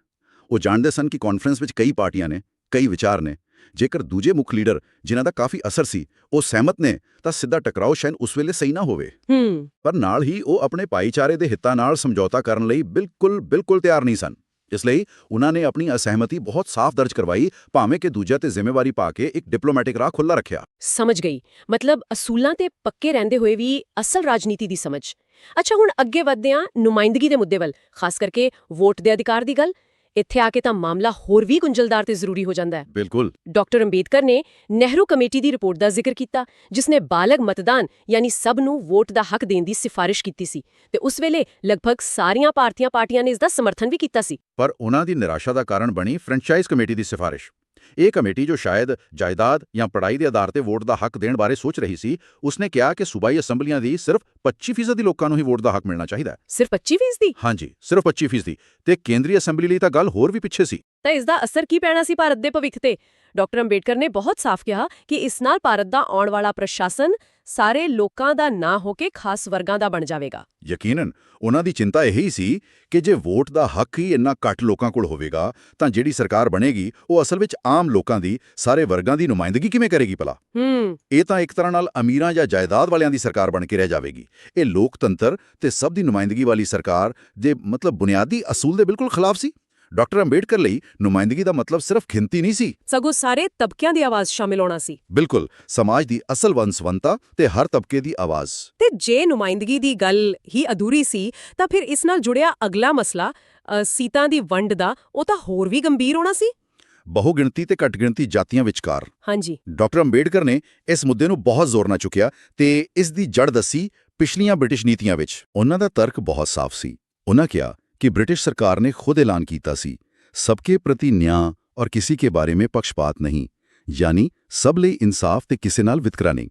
ਉਹ ਜਾਣਦੇ ਸਨ ਕਿ ਕਾਨਫਰੰਸ ਵਿੱਚ ਕਈ ਪਾਰਟੀਆਂ ਨੇ ਕਈ ਵਿਚਾਰ ਨੇ। ਜੇਕਰ ਦੂਜੇ ਮੁੱਖ ਲੀਡਰ ਜਿਨ੍ਹਾਂ ਦਾ ਕਾਫੀ ਅਸਰ ਸੀ ਉਹ ਸਹਿਮਤ ਨੇ ਤਾਂ ਸਿੱਧਾ ਟਕਰਾਓ ਸ਼ਾਇਦ ਉਸ ਵੇਲੇ ਸਹੀ ਨਾ ਹੋਵੇ। ਪਰ ਨਾਲ ਹੀ ਉਹ ਆਪਣੇ ਭਾਈਚਾਰੇ ਦੇ ਹਿੱਤਾਂ ਨਾਲ ਸਮਝੌਤਾ ਕਰਨ ਲਈ ਬਿਲਕੁਲ ਬਿਲਕੁਲ ਤਿਆਰ ਨਹੀਂ ਸਨ। ਇਸ ਲਈ ਉਹਨਾਂ ਨੇ ਆਪਣੀ ਅਸਹਿਮਤੀ ਬਹੁਤ ਸਾਫ਼ ਦਰਜ ਕਰਵਾਈ ਭਾਵੇਂ ਕਿ ਦੂਜਿਆਂ ਤੇ ਜ਼ਿੰਮੇਵਾਰੀ ਪਾ ਕੇ ਇੱਕ ਡਿਪਲੋਮੈਟਿਕ ਰਾਹ ਖੁੱਲ੍ਹਾ ਰੱਖਿਆ। ਸਮਝ ਗਈ। ਮਤਲਬ ਅਸੂਲਾਂ ਤੇ ਪੱਕੇ ਰਹਿੰਦੇ ਹੋਏ ਵੀ ਅਸਲ ਰਾਜਨੀਤੀ ਦੀ ਸਮਝ। ਅੱਛਾ ਹੁਣ ਅੱਗੇ ਵਧਦੇ ਹਾਂ ਨੁਮਾਇੰਦਗੀ ਦੇ ਮੁੱਦੇ ਵੱਲ ਖਾਸ ਕਰਕੇ ਵੋਟ ਦੇ ਅਧਿਕਾਰ ਦੀ ਗੱਲ। ਇੱਥੇ ਆ ਕੇ ਤਾਂ ਮਾਮਲਾ ਹੋਰ ਵੀ ਗੁੰਝਲਦਾਰ ਤੇ ਜ਼ਰੂਰੀ ਹੋ ਜਾਂਦਾ ਹੈ। ਬਿਲਕੁਲ। ਡਾਕਟਰ ਅੰਬੇਦਕਰ ਨੇ ਨਹਿਰੂ ਕਮੇਟੀ ਦੀ ਰਿਪੋਰਟ ਦਾ ਜ਼ਿਕਰ ਕੀਤਾ ਜਿਸ ਨੇ ਬਾਲਗ ਮਤਦਾਨ ਯਾਨੀ ਸਭ ਨੂੰ ਵੋਟ ਦਾ ਹੱਕ ਦੇਣ ਦੀ ਸਿਫਾਰਿਸ਼ ਕੀਤੀ ਸੀ ਤੇ ਉਸ ਵੇਲੇ ਲਗਭਗ ਸਾਰੀਆਂ ਭਾਰਤੀਆਂ ਪਾਰਟੀਆਂ ਨੇ ਇਸ ਦਾ ਸਮਰਥਨ ਵੀ ਕੀਤਾ ਸੀ। ਪਰ ਉਹਨਾਂ ਦੀ ਨਿਰਾਸ਼ਾ ਦਾ ਕਾਰਨ ਬਣੀ ਫਰੈਂਚਾਈਜ਼ ਕਮੇਟੀ ਦੀ ਸਿਫਾਰਿਸ਼। ਇਹ ਕਮੇਟੀ ਜੋ ਸ਼ਾਇਦ ਜਾਇਦਾਦ ਜਾਂ ਪੜਾਈ ਦੇ ਆਧਾਰ ਤੇ ਵੋਟ ਦਾ ਹੱਕ ਦੇਣ ਬਾਰੇ ਸੋਚ ਰਹੀ ਸੀ ਉਸਨੇ ਕਿਹਾ ਕਿ ਸੂਬਾਈ ਅਸੈਂਬਲੀਆਂ ਦੀ ਸਿਰਫ 25% ਦੀ ਲੋਕਾਂ ਨੂੰ ਹੀ ਵੋਟ ਦਾ ਹੱਕ ਮਿਲਣਾ ਚਾਹੀਦਾ ਹੈ। ਸਿਰਫ 25% ਦੀ ਹਾਂਜੀ ਸਿਰਫ 25% ਦੀ ਤੇ ਕੇਂਦਰੀ ਅਸੈਂਬਲੀ ਲਈ ਤਾਂ ਗੱਲ ਹੋਰ ਵੀ ਪਿੱਛੇ ਸੀ। ਤਾਂ ਇਸ ਦਾ ਅਸਰ ਕੀ ਪੈਣਾ ਸੀ ਭਾਰਤ ਦੇ ਭਵਿੱਖ ਤੇ? ਡਾਕਟਰ ਅੰਬੇਡਕਰ ਨੇ ਬਹੁਤ ਸਾਫ਼ ਕਿਹਾ ਕਿ ਇਸ ਨਾਲ ਭਾਰਤ ਦਾ ਆਉਣ ਵਾਲਾ ਪ੍ਰਸ਼ਾਸਨ ਸਾਰੇ ਲੋਕਾਂ ਦਾ ਨਾ ਹੋ ਕੇ ਖਾਸ ਵਰਗਾਂ ਦਾ ਬਣ ਜਾਵੇਗਾ। ਯਕੀਨਨ ਉਹਨਾਂ ਦੀ ਚਿੰਤਾ ਇਹੀ ਸੀ ਕਿ ਜੇ ਵੋਟ ਦਾ ਹੱਕ ਹੀ ਇੰਨਾ ਘੱਟ ਲੋਕਾਂ ਕੋਲ ਹੋਵੇਗਾ ਤਾਂ ਜਿਹੜੀ ਸਰਕਾਰ ਬਣੇਗੀ ਉਹ ਅਸਲ ਵਿੱਚ ਆਮ ਲੋਕਾਂ ਦੀ ਸਾਰੇ ਵਰਗਾਂ ਦੀ ਨੁਮਾਇੰਦਗੀ ਕਿਵੇਂ ਕਰੇਗੀ ਭਲਾ? ਹੂੰ। ਇਹ ਤਾਂ ਇੱਕ ਤਰ੍ਹਾਂ ਨਾਲ ਅਮੀਰਾਂ ਜਾਂ ਜਾਇਦਾਦ ਵਾਲਿਆਂ ਦੀ ਸਰਕਾਰ ਬਣ ਕੇ ਰਹਿ ਜਾਵੇਗੀ। ਇਹ ਲੋਕਤੰਤਰ ਤੇ ਸਭ ਦੀ ਨੁਮਾਇੰਦਗੀ ਵਾਲੀ ਸਰਕਾਰ ਦੇ ਮਤਲਬ ਬੁਨਿਆਦੀ ਅਸੂਲ ਦੇ ਬਿਲਕੁਲ ਖਿਲਾਫ ਸੀ। ਡਾਕਟਰ ਅੰਬੇਡਕਰ ਲਈ ਨੁਮਾਇੰਦਗੀ ਦਾ ਮਤਲਬ ਸਿਰਫ ਗਿਣਤੀ ਨਹੀਂ ਸੀ। ਸਗੋਂ ਸਾਰੇ ਤਬਕਿਆਂ ਦੀ ਆਵਾਜ਼ ਸ਼ਾਮਿਲ ਹੋਣਾ ਸੀ। ਬਿਲਕੁਲ ਸਮਾਜ ਦੀ ਅਸਲ ਵੰਸਵੰਤਾ ਤੇ ਹਰ ਤਬਕੇ ਦੀ ਆਵਾਜ਼। ਤੇ ਜੇ ਨੁਮਾਇੰਦਗੀ ਦੀ ਗੱਲ ਹੀ ਅਧੂਰੀ ਸੀ ਤਾਂ ਫਿਰ ਇਸ ਨਾਲ ਜੁੜਿਆ ਅਗਲਾ ਮਸਲਾ ਸੀਟਾਂ ਦੀ ਵੰਡ ਦਾ ਉਹ ਤਾਂ ਹੋਰ ਵੀ ਗੰਭੀਰ ਹੋਣਾ ਸੀ। ਬਹੁਗਿਣਤੀ ਤੇ ਘੱਟਗਿਣਤੀ ਜਾਤੀਆਂ ਵਿਚਕਾਰ ਹਾਂਜੀ। ਡਾਕਟਰ ਅੰਬੇਡਕਰ ਨੇ ਇਸ ਮੁੱਦੇ ਨੂੰ ਬਹੁਤ ਜ਼ੋਰ ਨਾਲ ਚੁੱਕਿਆ ਤੇ ਇਸ ਦੀ ਜੜ ਦੱਸੀ ਪਿਛਲੀਆਂ ਬ੍ਰਿਟਿਸ਼ ਨੀਤੀਆਂ ਵਿੱਚ। ਉਹਨਾਂ ਦਾ ਤਰਕ ਬਹੁਤ ਸਾਫ਼ ਸੀ। ਉਹਨਾਂ ਕਿਹਾ ਕਿ ਬ੍ਰਿਟਿਸ਼ ਸਰਕਾਰ ਨੇ ਖੁਦ ਐਲਾਨ ਕੀਤਾ ਸੀ ਸਬਕੇ ਪ੍ਰਤੀ ਨਿਆਂ ਔਰ ਕਿਸੇ ਕੇ ਬਾਰੇ ਮੇਂ ਪક્ષਪਾਤ ਨਹੀਂ ਯਾਨੀ ਸਭ ਲਈ ਇਨਸਾਫ ਤੇ ਕਿਸੇ ਨਾਲ ਵਿਤਕਰਾ ਨਹੀਂ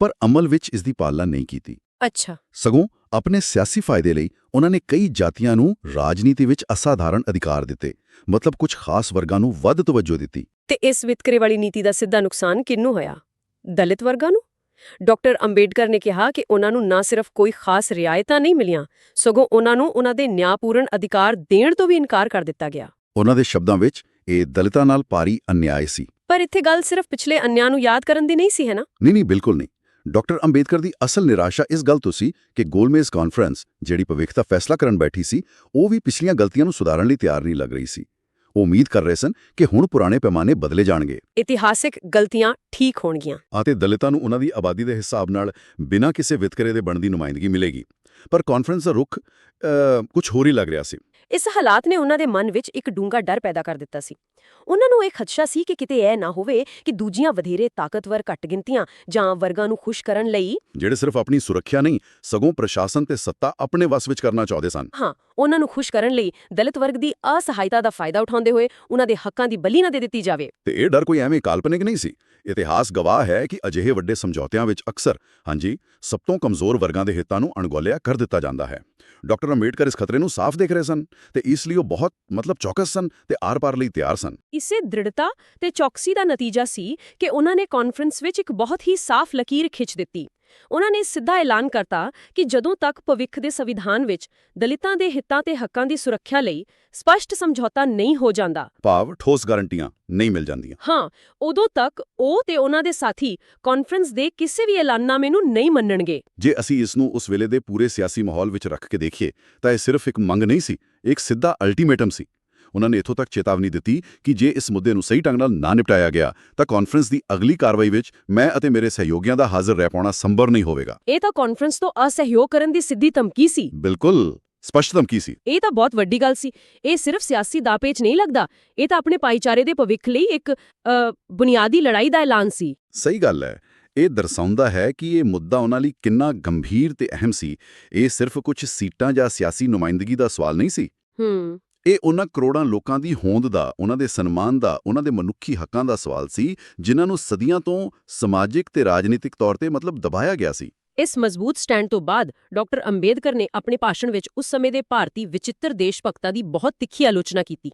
ਪਰ ਅਮਲ ਵਿੱਚ ਇਸ ਦੀ ਪਾਲਣਾ ਨਹੀਂ ਕੀਤੀ। ਅੱਛਾ। ਸਗੋਂ ਆਪਣੇ ਸਿਆਸੀ ਫਾਇਦੇ ਲਈ ਉਹਨਾਂ ਨੇ ਕਈ ਜਾਤੀਆਂ ਨੂੰ ਰਾਜਨੀਤੀ ਵਿੱਚ ਅਸਾਧਾਰਨ ਅਧਿਕਾਰ ਦਿੱਤੇ ਮਤਲਬ ਕੁਝ ਖਾਸ ਵਰਗਾਂ ਨੂੰ ਵੱਧ ਤਵੱਜੋ ਦਿੱਤੀ। ਤੇ ਇਸ ਵਿਤਕਰੇ ਵਾਲੀ ਨੀਤੀ ਦਾ ਸਿੱਧਾ ਨੁਕਸਾਨ ਕਿਹਨੂੰ ਹੋਇਆ? ਦਲਿਤ ਵਰਗਾਂ ਨੂੰ? ਡਾਕਟਰ ਅੰਬੇਡਕਰ ਨੇ ਕਿਹਾ ਕਿ ਉਹਨਾਂ ਨੂੰ ਨਾ ਸਿਰਫ ਕੋਈ ਖਾਸ ਰਿਆਇਤਾਂ ਨਹੀਂ ਮਿਲੀਆਂ ਸਗੋਂ ਉਹਨਾਂ ਨੂੰ ਉਹਨਾਂ ਦੇ ਨਿਆਂਪੂਰਨ ਅਧਿਕਾਰ ਦੇਣ ਤੋਂ ਵੀ ਇਨਕਾਰ ਕਰ ਦਿੱਤਾ ਗਿਆ। ਉਹਨਾਂ ਦੇ ਸ਼ਬਦਾਂ ਵਿੱਚ ਇਹ ਦਲਿਤਾਂ ਨਾਲ ਭਾਰੀ ਅਨਿਆਏ ਸੀ। ਪਰ ਇੱਥੇ ਗੱਲ ਸਿਰਫ ਪਿਛਲੇ ਅੰਨਿਆਂ ਨੂੰ ਯਾਦ ਕਰਨ ਦੀ ਨਹੀਂ ਸੀ ਹੈ ਨਾ? ਨਹੀਂ ਨਹੀਂ ਬਿਲਕੁਲ ਨਹੀਂ। ਡਾਕਟਰ ਅੰਬੇਦਕਰ ਦੀ ਅਸਲ ਨਿਰਾਸ਼ਾ ਇਸ ਗੱਲ ਤੋਂ ਸੀ ਕਿ ਗੋਲਮੇਜ਼ ਕਾਨਫਰੰਸ ਜਿਹੜੀ ਭਵਿੱਖ ਦਾ ਫੈਸਲਾ ਕਰਨ ਬੈਠੀ ਸੀ ਉਹ ਵੀ ਪਿਛਲੀਆਂ ਗਲਤੀਆਂ ਨੂੰ ਸੁਧਾਰਨ ਲਈ ਤਿਆਰ ਨਹੀਂ ਲੱਗ ਰਹੀ ਸੀ। ਉਹ ਉਮੀਦ ਕਰ ਰਹੇ ਸਨ ਕਿ ਹੁਣ ਪੁਰਾਣੇ ਪੈਮਾਨੇ ਬਦਲੇ ਜਾਣਗੇ। ਇਤਿਹਾਸਿਕ ਗਲਤੀਆਂ ਠੀਕ ਹੋਣਗੀਆਂ। ਅਤੇ ਦਲਿਤਾਂ ਨੂੰ ਉਹਨਾਂ ਦੀ ਆਬਾਦੀ ਦੇ ਹਿਸਾਬ ਨਾਲ ਬਿਨਾਂ ਕਿਸੇ ਵਿਤਕਰੇ ਦੇ ਬਣਦੀ ਨੁਮਾਇੰਦਗੀ ਮਿਲੇਗੀ। ਪਰ ਕਾਨਫਰੰਸ ਦਾ ਰੁਖ ਕੁਝ ਹੋਰ ਹੀ ਲੱਗ ਰਿਹਾ ਸੀ। ਇਸ ਹਾਲਾਤ ਨੇ ਉਹਨਾਂ ਦੇ ਮਨ ਵਿੱਚ ਇੱਕ ਡੂੰਘਾ ਡਰ ਪੈਦਾ ਕਰ ਦਿੱਤਾ ਸੀ। ਉਹਨਾਂ ਨੂੰ ਇਹ ਖਦਸ਼ਾ ਸੀ ਕਿ ਕਿਤੇ ਇਹ ਨਾ ਹੋਵੇ ਕਿ ਦੂਜੀਆਂ ਵਧੇਰੇ ਤਾਕਤਵਰ ਘੱਟ ਗਿਣਤੀਆਂ ਜਾਂ ਵਰਗਾਂ ਨੂੰ ਖੁਸ਼ ਕਰਨ ਲਈ ਜਿਹੜੇ ਸਿਰਫ ਆਪਣੀ ਸੁਰੱਖਿਆ ਨਹੀਂ ਸਗੋਂ ਪ੍ਰਸ਼ਾਸਨ ਤੇ ਸੱਤਾ ਆਪਣੇ ਵਸ ਵਿੱਚ ਕਰਨਾ ਚਾਹੁੰਦੇ ਸਨ। ਹਾਂ ਉਹਨਾਂ ਨੂੰ ਖੁਸ਼ ਕਰਨ ਲਈ ਦਲਿਤ ਵਰਗ ਦੀ ਅਸਹਾਇਤਾ ਦਾ ਫਾਇਦਾ ਉਠਾਉਂਦੇ ਹੋਏ ਉਹਨਾਂ ਦੇ ਹੱਕਾਂ ਦੀ ਬਲੀ ਨਾ ਦੇ ਦਿੱਤੀ ਜਾਵੇ। ਤੇ ਇਹ ਡਰ ਕੋਈ ਐਵੇਂ ਕਾਲਪਨਿਕ ਨਹੀਂ ਸੀ। ਇਤਿਹਾਸ ਗਵਾਹ ਹੈ ਕਿ ਅਜਿਹੇ ਵੱਡੇ ਸਮਝੌਤਿਆਂ ਵਿੱਚ ਅਕਸਰ ਹਾਂਜੀ ਸਭ ਤੋਂ ਕਮਜ਼ੋਰ ਵਰਗਾਂ ਦੇ ਹਿੱਤਾਂ ਨੂੰ ਅਣਗੌਲਿਆ ਕਰ ਦਿੱਤਾ ਜਾਂਦਾ ਹੈ। ਡਾਕਟਰ ਅੰਬੇਡਕਰ ਇਸ ਖਤਰੇ ਨੂੰ ਸਾਫ਼ ਦੇਖ ਰਹੇ ਸਨ ਤੇ ਇਸ ਲਈ ਉਹ ਬਹੁਤ, ਮਤਲਬ ਚੌਕਸ ਸਨ ਤੇ ਆਰ-ਪਾਰ ਲਈ ਤਿਆਰ ਸਨ। ਇਸੇ ਦ੍ਰਿੜਤਾ ਤੇ ਚੌਕਸੀ ਦਾ ਨਤੀਜਾ ਸੀ ਕਿ ਉਹਨਾਂ ਨੇ ਕਾਨਫਰੰਸ ਵਿੱਚ ਇੱਕ ਬਹੁਤ ਹੀ ਸਾਫ਼ ਲਕੀਰ ਖਿੱਚ ਦਿੱਤੀ। ਉਹਨਾਂ ਨੇ ਸਿੱਧਾ ਐਲਾਨ ਕਰਤਾ ਕਿ ਜਦੋਂ ਤੱਕ ਭਵਿੱਖ ਦੇ ਸੰਵਿਧਾਨ ਵਿੱਚ ਦਲਿਤਾਂ ਦੇ ਹਿੱਤਾਂ ਤੇ ਹੱਕਾਂ ਦੀ ਸੁਰੱਖਿਆ ਲਈ ਸਪਸ਼ਟ ਸਮਝੌਤਾ ਨਹੀਂ ਹੋ ਜਾਂਦਾ। ਭਾਵ ਠੋਸ ਗਾਰੰਟੀਆਂ ਨਹੀਂ ਮਿਲ ਜਾਂਦੀਆਂ। ਹਾਂ ਉਦੋਂ ਤੱਕ ਉਹ ਤੇ ਉਹਨਾਂ ਦੇ ਸਾਥੀ ਕਾਨਫਰੰਸ ਦੇ ਕਿਸੇ ਵੀ ਐਲਾਨਨਾਮੇ ਨੂੰ ਨਹੀਂ ਮੰਨਣਗੇ। ਜੇ ਅਸੀਂ ਇਸ ਨੂੰ ਉਸ ਵੇਲੇ ਦੇ ਪੂਰੇ ਸਿਆਸੀ ਮਾਹੌਲ ਵਿੱਚ ਰੱਖ ਕੇ ਦੇਖੀਏ ਤਾਂ ਇਹ ਸਿਰਫ ਇੱਕ ਮੰਗ ਨਹੀਂ ਸੀ ਇੱਕ ਸਿੱਧਾ ਅਲਟੀਮੇਟਮ ਸੀ। ਉਹਨਾਂ ਨੇ ਇਥੋਂ ਤੱਕ ਚੇਤਾਵਨੀ ਦਿੱਤੀ ਕਿ ਜੇ ਇਸ ਮੁੱਦੇ ਨੂੰ ਸਹੀ ਢੰਗ ਨਾਲ ਨਾ ਨਿਪਟਾਇਆ ਗਿਆ ਤਾਂ ਕਾਨਫਰੰਸ ਦੀ ਅਗਲੀ ਕਾਰਵਾਈ ਵਿੱਚ ਮੈਂ ਅਤੇ ਮੇਰੇ ਸਹਿਯੋਗੀਆਂ ਦਾ ਹਾਜ਼ਰ ਰਹਿ ਪਾਉਣਾ ਸੰਭਵ ਨਹੀਂ ਹੋਵੇਗਾ। ਇਹ ਤਾਂ ਕਾਨਫਰੰਸ ਤੋਂ ਅਸਹਿਯੋਗ ਕਰਨ ਦੀ ਸਿੱਧੀ ਧਮਕੀ ਸੀ। ਬਿਲਕੁਲ ਸਪਸ਼ਟ ਧਮਕੀ ਸੀ। ਇਹ ਤਾਂ ਬਹੁਤ ਵੱਡੀ ਗੱਲ ਸੀ। ਇਹ ਸਿਰਫ ਸਿਆਸੀ ਦਾਪੇਚ ਨਹੀਂ ਲੱਗਦਾ। ਇਹ ਤਾਂ ਆਪਣੇ ਭਾਈਚਾਰੇ ਦੇ ਭਵਿੱਖ ਲਈ ਇੱਕ ਬੁਨਿਆਦੀ ਲੜਾਈ ਦਾ ਐਲਾਨ ਸੀ। ਸਹੀ ਗੱਲ ਹੈ। ਇਹ ਦਰਸਾਉਂਦਾ ਹੈ ਕਿ ਇਹ ਮੁੱਦਾ ਉਹਨਾਂ ਲਈ ਕਿੰਨਾ ਗੰਭੀਰ ਤੇ ਅਹਿਮ ਸੀ। ਇਹ ਸਿਰਫ ਕੁਝ ਸੀਟਾਂ ਜਾਂ ਸਿਆਸੀ ਨੁਮਾਇੰਦਗੀ ਦਾ ਸਵਾਲ ਨਹੀਂ ਸੀ। ਹੂੰ। ਇਹ ਉਹਨਾਂ ਕਰੋੜਾਂ ਲੋਕਾਂ ਦੀ ਹੋਂਦ ਦਾ ਉਹਨਾਂ ਦੇ ਸਨਮਾਨ ਦਾ ਉਹਨਾਂ ਦੇ ਮਨੁੱਖੀ ਹੱਕਾਂ ਦਾ ਸਵਾਲ ਸੀ ਜਿਨ੍ਹਾਂ ਨੂੰ ਸਦੀਆਂ ਤੋਂ ਸਮਾਜਿਕ ਤੇ ਰਾਜਨੀਤਿਕ ਤੌਰ ਤੇ ਮਤਲਬ ਦਬਾਇਆ ਗਿਆ ਸੀ। ਇਸ ਮਜ਼ਬੂਤ ਸਟੈਂਡ ਤੋਂ ਬਾਅਦ ਡਾਕਟਰ ਅੰਬੇਦਕਰ ਨੇ ਆਪਣੇ ਭਾਸ਼ਣ ਵਿੱਚ ਉਸ ਸਮੇਂ ਦੇ ਭਾਰਤੀ ਵਿਚਿੱਤਰ ਦੇਸ਼ ਭਗਤਾਂ ਦੀ ਬਹੁਤ ਤਿੱਖੀ ਆਲੋਚਨਾ ਕੀਤੀ।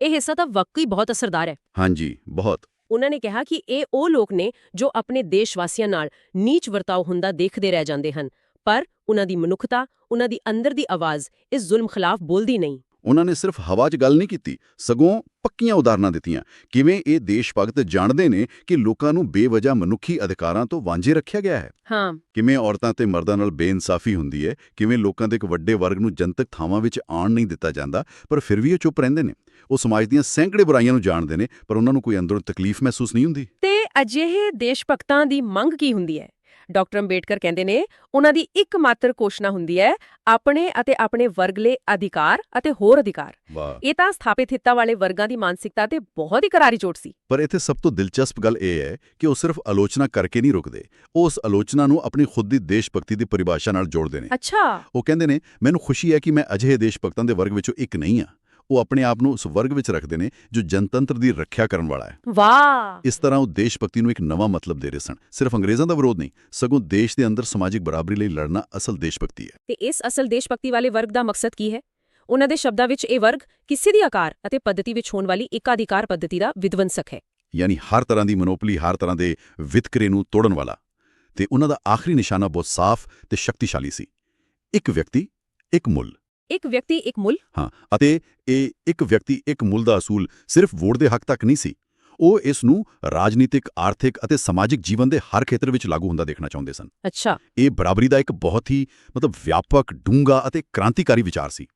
ਇਹ ਹਿੱਸਾ ਤਾਂ ਵਾਕਈ ਬਹੁਤ ਅਸਰਦਾਰ ਹੈ। ਹਾਂਜੀ ਬਹੁਤ। ਉਹਨਾਂ ਨੇ ਕਿਹਾ ਕਿ ਇਹ ਉਹ ਲੋਕ ਨੇ ਜੋ ਆਪਣੇ ਦੇਸ਼ ਵਾਸੀਆਂ ਨਾਲ ਨੀਚ ਵਰਤਾਓ ਹੁੰਦਾ ਦੇਖਦੇ ਰਹਿ ਜਾਂਦੇ ਹਨ ਪਰ ਉਹਨਾਂ ਦੀ ਮਨੁੱਖਤਾ ਉਹਨਾਂ ਦੀ ਅੰਦਰ ਦੀ ਆਵਾਜ਼ ਇਸ ਜ਼ੁਲਮ ਖਿਲਾਫ ਬੋਲਦੀ ਨਹੀਂ। ਉਹਨਾਂ ਨੇ ਸਿਰਫ ਹਵਾ 'ਚ ਗੱਲ ਨਹੀਂ ਕੀਤੀ ਸਗੋਂ ਪੱਕੀਆਂ ਉਦਾਹਰਨਾਂ ਦਿੱਤੀਆਂ। ਕਿਵੇਂ ਇਹ ਦੇਸ਼ ਭਗਤ ਜਾਣਦੇ ਨੇ ਕਿ ਲੋਕਾਂ ਨੂੰ ਬੇਵਜ੍ਹਾ ਮਨੁੱਖੀ ਅਧਿਕਾਰਾਂ ਤੋਂ ਵਾਂਝੇ ਰੱਖਿਆ ਗਿਆ ਹੈ? ਹਾਂ। ਕਿਵੇਂ ਔਰਤਾਂ ਤੇ ਮਰਦਾਂ ਨਾਲ ਬੇਇਨਸਾਫੀ ਹੁੰਦੀ ਹੈ? ਕਿਵੇਂ ਲੋਕਾਂ ਦੇ ਇੱਕ ਵੱਡੇ ਵਰਗ ਨੂੰ ਜਨਤਕ ਥਾਵਾਂ ਵਿੱਚ ਆਉਣ ਨਹੀਂ ਦਿੱਤਾ ਜਾਂਦਾ? ਪਰ ਫਿਰ ਵੀ ਉਹ ਚੁੱਪ ਰਹਿੰਦੇ ਨੇ। ਉਹ ਸਮਾਜ ਦੀਆਂ ਸੈਂਕੜੇ ਬੁਰਾਈਆਂ ਨੂੰ ਜਾਣਦੇ ਨੇ ਪਰ ਉਹਨਾਂ ਨੂੰ ਕੋਈ ਅੰਦਰੋਂ ਤਕਲੀਫ ਮਹਿਸੂਸ ਨਹੀਂ ਹੁੰਦੀ। ਤੇ ਅਜਿਹੇ ਦੇਸ਼ ਭਗਤਾਂ ਦੀ ਮੰਗ ਕੀ ਹੁੰਦੀ ਹੈ? ਡਾਕਟਰ ਅੰਬੇਡਕਰ ਕਹਿੰਦੇ ਨੇ ਉਹਨਾਂ ਦੀ ਇੱਕ ਮਾਤਰ ਕੋਸ਼ਨਾ ਹੁੰਦੀ ਹੈ ਆਪਣੇ ਅਤੇ ਆਪਣੇ ਵਰਗ ਲਈ ਅਧਿਕਾਰ ਅਤੇ ਹੋਰ ਅਧਿਕਾਰ। ਇਹ ਤਾਂ ਸਥਾਪਿਤ ਹਿੱਤਾਂ ਵਾਲੇ ਵਰਗਾਂ ਦੀ ਮਾਨਸਿਕਤਾ ਤੇ ਬਹੁਤ ਹੀ ਕਰਾਰੀ ਚੋਟ ਸੀ। ਪਰ ਇੱਥੇ ਸਭ ਤੋਂ ਦਿਲਚਸਪ ਗੱਲ ਇਹ ਹੈ ਕਿ ਉਹ ਸਿਰਫ ਆਲੋਚਨਾ ਕਰਕੇ ਨਹੀਂ ਰੁਕਦੇ ਉਹ ਉਸ ਆਲੋਚਨਾ ਨੂੰ ਆਪਣੀ ਖੁਦ ਦੀ ਦੇਸ਼ ਭਗਤੀ ਦੀ ਪਰਿਭਾਸ਼ਾ ਨਾਲ ਜੋੜਦੇ ਨੇ। ਅੱਛਾ। ਉਹ ਕਹਿੰਦੇ ਨੇ ਮੈਨੂੰ ਖੁਸ਼ੀ ਹੈ ਕਿ ਮੈਂ ਅਜਿਹੇ ਦੇਸ਼ ਭਗਤਾਂ ਦੇ ਵਰਗ ਵਿੱਚੋਂ ਇੱਕ ਨਹੀਂ ਹਾਂ। ਉਹ ਆਪਣੇ ਆਪ ਨੂੰ ਉਸ ਵਰਗ ਵਿੱਚ ਰੱਖਦੇ ਨੇ ਜੋ ਜਨਤੰਤਰ ਦੀ ਰੱਖਿਆ ਕਰਨ ਵਾਲਾ ਹੈ। ਵਾਹ! ਇਸ ਤਰ੍ਹਾਂ ਉਹ ਦੇਸ਼ ਭਗਤੀ ਨੂੰ ਇੱਕ ਨਵਾਂ ਮਤਲਬ ਦੇ ਰਹੇ ਸਨ। ਸਿਰਫ ਅੰਗਰੇਜ਼ਾਂ ਦਾ ਵਿਰੋਧ ਨਹੀਂ ਸਗੋਂ ਦੇਸ਼ ਦੇ ਅੰਦਰ ਸਮਾਜਿਕ ਬਰਾਬਰੀ ਲਈ ਲੜਨਾ ਅਸਲ ਦੇਸ਼ ਭਗਤੀ ਹੈ। ਤੇ ਇਸ ਅਸਲ ਦੇਸ਼ ਭਗਤੀ ਵਾਲੇ ਵਰਗ ਦਾ ਮਕਸਦ ਕੀ ਹੈ? ਉਹਨਾਂ ਦੇ ਸ਼ਬਦਾਂ ਵਿੱਚ ਇਹ ਵਰਗ ਕਿਸੇ ਦੀ ਆਕਾਰ ਅਤੇ ਪੱਧਤੀ ਵਿੱਚ ਹੋਣ ਵਾਲੀ ਏਕਾਧਿਕਾਰ ਪੱਧਤੀ ਦਾ ਵਿਦਵੰਸਕ ਹੈ। ਯਾਨੀ ਹਰ ਤਰ੍ਹਾਂ ਦੀ ਮਨੋਪਲੀ ਹਰ ਤਰ੍ਹਾਂ ਦੇ ਵਿਤਕਰੇ ਨੂੰ ਤੋੜਨ ਵਾਲਾ। ਤੇ ਉਹਨਾਂ ਦਾ ਆਖਰੀ ਨਿਸ਼ਾਨਾ ਬਹੁਤ ਸਾਫ਼ ਤੇ ਸ਼ਕਤੀਸ਼ਾਲੀ ਸੀ। ਇੱਕ ਵਿਅਕਤੀ ਇੱਕ ਮੁੱਲ। ਇੱਕ ਵਿਅਕਤੀ ਇੱਕ ਮੁੱਲ? ਹਾਂ ਅਤੇ ਇਹ ਇੱਕ ਵਿਅਕਤੀ ਇੱਕ ਮੁੱਲ ਦਾ ਅਸੂਲ ਸਿਰਫ ਵੋਟ ਦੇ ਹੱਕ ਤੱਕ ਨਹੀਂ ਸੀ। ਉਹ ਇਸ ਨੂੰ ਰਾਜਨੀਤਿਕ ਆਰਥਿਕ ਅਤੇ ਸਮਾਜਿਕ ਜੀਵਨ ਦੇ ਹਰ ਖੇਤਰ ਵਿੱਚ ਲਾਗੂ ਹੁੰਦਾ ਦੇਖਣਾ ਚਾਹੁੰਦੇ ਸਨ। ਅੱਛਾ। ਇਹ ਬਰਾਬਰੀ ਦਾ ਇੱਕ ਬਹੁਤ ਹੀ ਮਤਲਬ ਵਿਆਪਕ ਡੂੰਘਾ ਅਤੇ ਕ੍ਰਾਂਤੀਕਾਰੀ ਵਿਚਾਰ ਸੀ।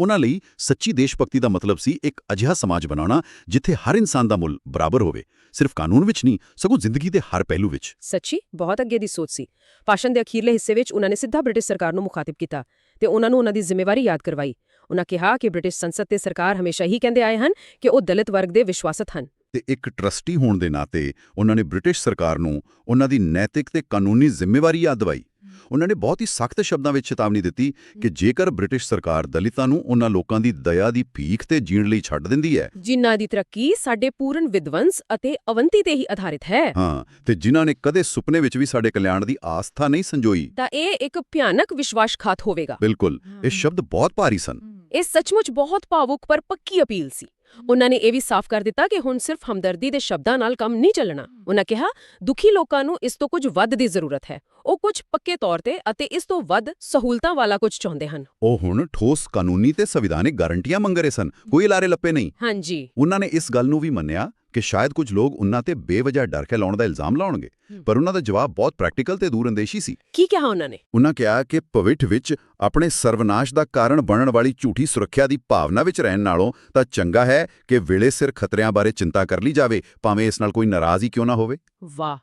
ਉਹਨਾਂ ਲਈ ਸੱਚੀ ਦੇਸ਼ ਭਗਤੀ ਦਾ ਮਤਲਬ ਸੀ ਇੱਕ ਅਜਿਹਾ ਸਮਾਜ ਬਣਾਉਣਾ ਜਿੱਥੇ ਹਰ ਇਨਸਾਨ ਦਾ ਮੁੱਲ ਬਰਾਬਰ ਹੋਵੇ। ਸਿਰਫ ਕਾਨੂੰਨ ਵਿੱਚ ਨਹੀਂ ਸਗੋਂ ਜ਼ਿੰਦਗੀ ਦੇ ਹਰ ਪਹਿਲੂ ਵਿੱਚ। ਸੱਚੀ? ਬਹੁਤ ਅੱਗੇ ਦੀ ਸੋਚ ਸੀ। ਭਾਸ਼ਣ ਦੇ ਅਖੀਰਲੇ ਹਿੱਸੇ ਵਿੱਚ ਉਹਨਾਂ ਨੇ ਸਿੱਧਾ ਬ੍ਰਿਟਿਸ਼ ਸਰਕਾਰ ਨੂੰ ਮੁਖਾਤਿਬ ਕੀਤਾ। ਤੇ ਉਹਨਾਂ ਨੂੰ ਉਹਨਾਂ ਦੀ ਜ਼ਿੰਮੇਵਾਰੀ ਯਾਦ ਕਰਵਾਈ। ਉਹਨਾਂ ਕਿਹਾ ਕਿ ਬ੍ਰਿਟਿਸ਼ ਸੰਸਦ ਤੇ ਸਰਕਾਰ ਹਮੇਸ਼ਾ ਹੀ ਕਹਿੰਦੇ ਆਏ ਹਨ ਕਿ ਉਹ ਦਲਿਤ ਵਰਗ ਦੇ ਵਿਸ਼ਵਾਸਤ ਹਨ। ਤੇ ਇੱਕ ਟਰਸਟੀ ਹੋਣ ਦੇ ਨਾਤੇ ਉਹਨਾਂ ਨੇ ਬ੍ਰਿਟਿਸ਼ ਸਰਕਾਰ ਨੂੰ ਉਹਨਾਂ ਦੀ ਨੈਤਿਕ ਤੇ ਕਾਨੂੰਨੀ ਜ਼ਿੰਮੇਵਾਰੀ ਯਾਦ ਦਿਵਾਈ। ਉਹਨਾਂ ਨੇ ਬਹੁਤ ਹੀ ਸਖਤ ਸ਼ਬਦਾਂ ਵਿੱਚ ਚੇਤਾਵਨੀ ਦਿੱਤੀ ਕਿ ਜੇਕਰ ਬ੍ਰਿਟਿਸ਼ ਸਰਕਾਰ ਦਲਿਤਾਂ ਨੂੰ ਉਹਨਾਂ ਲੋਕਾਂ ਦੀ ਦਇਆ ਦੀ ਭੀਖ ਤੇ ਜੀਣ ਲਈ ਛੱਡ ਦਿੰਦੀ ਹੈ ਜਿਨ੍ਹਾਂ ਦੀ ਤਰੱਕੀ ਸਾਡੇ ਪੂਰਨ ਵਿਦਵੰਸ ਅਤੇ ਅਵੰਤੀ ਤੇ ਹੀ ਆਧਾਰਿਤ ਹੈ। ਹਾਂ ਤੇ ਜਿਨ੍ਹਾਂ ਨੇ ਕਦੇ ਸੁਪਨੇ ਵਿੱਚ ਵੀ ਸਾਡੇ ਕਲਿਆਣ ਦੀ ਆਸਥਾ ਨਹੀਂ ਸੰਜੋਈ। ਤਾਂ ਇਹ ਇੱਕ ਭਿਆਨਕ ਵਿਸ਼ਵਾਸਘਾਤ ਹੋਵੇਗਾ। ਬਿਲਕੁਲ ਇਹ ਸ਼ਬਦ ਬਹੁਤ ਭਾਰੀ ਸਨ। ਇਹ ਸੱਚਮੁੱਚ ਬਹੁਤ ਭਾਵੁਕ ਪਰ ਪੱਕੀ ਅਪੀਲ ਸੀ। ਉਹਨਾਂ ਨੇ ਇਹ ਵੀ ਸਾਫ਼ ਕਰ ਦਿੱਤਾ ਕਿ ਹੁਣ ਸਿਰਫ ਹਮਦਰਦੀ ਦੇ ਸ਼ਬਦਾਂ ਨਾਲ ਕੰਮ ਨਹੀਂ ਚੱਲਣਾ। ਉਹਨਾਂ ਕਿਹਾ ਦੁਖੀ ਲੋਕਾਂ ਨੂੰ ਇਸ ਤੋਂ ਕੁਝ ਵੱਧ ਦੀ ਜ਼ਰੂਰਤ ਹੈ। ਉਹ ਕੁਝ ਪੱਕੇ ਤੌਰ ਤੇ ਅਤੇ ਇਸ ਤੋਂ ਵੱਧ ਸਹੂਲਤਾਂ ਵਾਲਾ ਕੁਝ ਚਾਹੁੰਦੇ ਹਨ। ਉਹ ਹੁਣ ਠੋਸ ਕਾਨੂੰਨੀ ਤੇ ਸੰਵਿਧਾਨਿਕ ਗਾਰੰਟੀਆਂ ਮੰਗ ਰਹੇ ਸਨ। ਕੋਈ ਲਾਰੇ ਲੱਪੇ ਨਹੀਂ। ਹਾਂਜੀ। ਉਹਨਾਂ ਨੇ ਇਸ ਗੱਲ ਨੂੰ ਵੀ ਮੰਨਿਆ ਕਿ ਸ਼ਾਇਦ ਕੁਝ ਲੋਕ ਉਹਨਾਂ ਤੇ ਬੇਵਜ੍ਹਾ ਡਰ ਕੇ ਲਾਉਣ ਦਾ ਇਲਜ਼ਾਮ ਲਾਉਣਗੇ। ਪਰ ਉਹਨਾਂ ਦਾ ਜਵਾਬ ਬਹੁਤ ਪ੍ਰੈਕਟੀਕਲ ਤੇ ਦੂਰਅੰਦੇਸ਼ੀ ਸੀ। ਕੀ ਕਿਹਾ ਉਹਨਾਂ ਨੇ? ਉਹਨਾਂ ਕਿਹਾ ਕਿ ਭਵਿੱਖ ਵਿੱਚ ਆਪਣੇ ਸਰਵਨਾਸ਼ ਦਾ ਕਾਰਨ ਬਣਨ ਵਾਲੀ ਝੂਠੀ ਸੁਰੱਖਿਆ ਦੀ ਭਾਵਨਾ ਵਿੱਚ ਰਹਿਣ ਨਾਲੋਂ ਤਾਂ ਚੰਗਾ ਹੈ ਕਿ ਵੇਲੇ ਸਿਰ ਖਤਰਿਆਂ ਬਾਰੇ ਚਿੰਤਾ ਕਰ ਲਈ ਜਾਵੇ ਭਾਵੇਂ ਇਸ ਨਾਲ ਕੋਈ ਨਾਰਾਜ਼ ਹੀ ਕਿਉਂ ਨਾ ਹੋਵੇ। ਵਾਹ!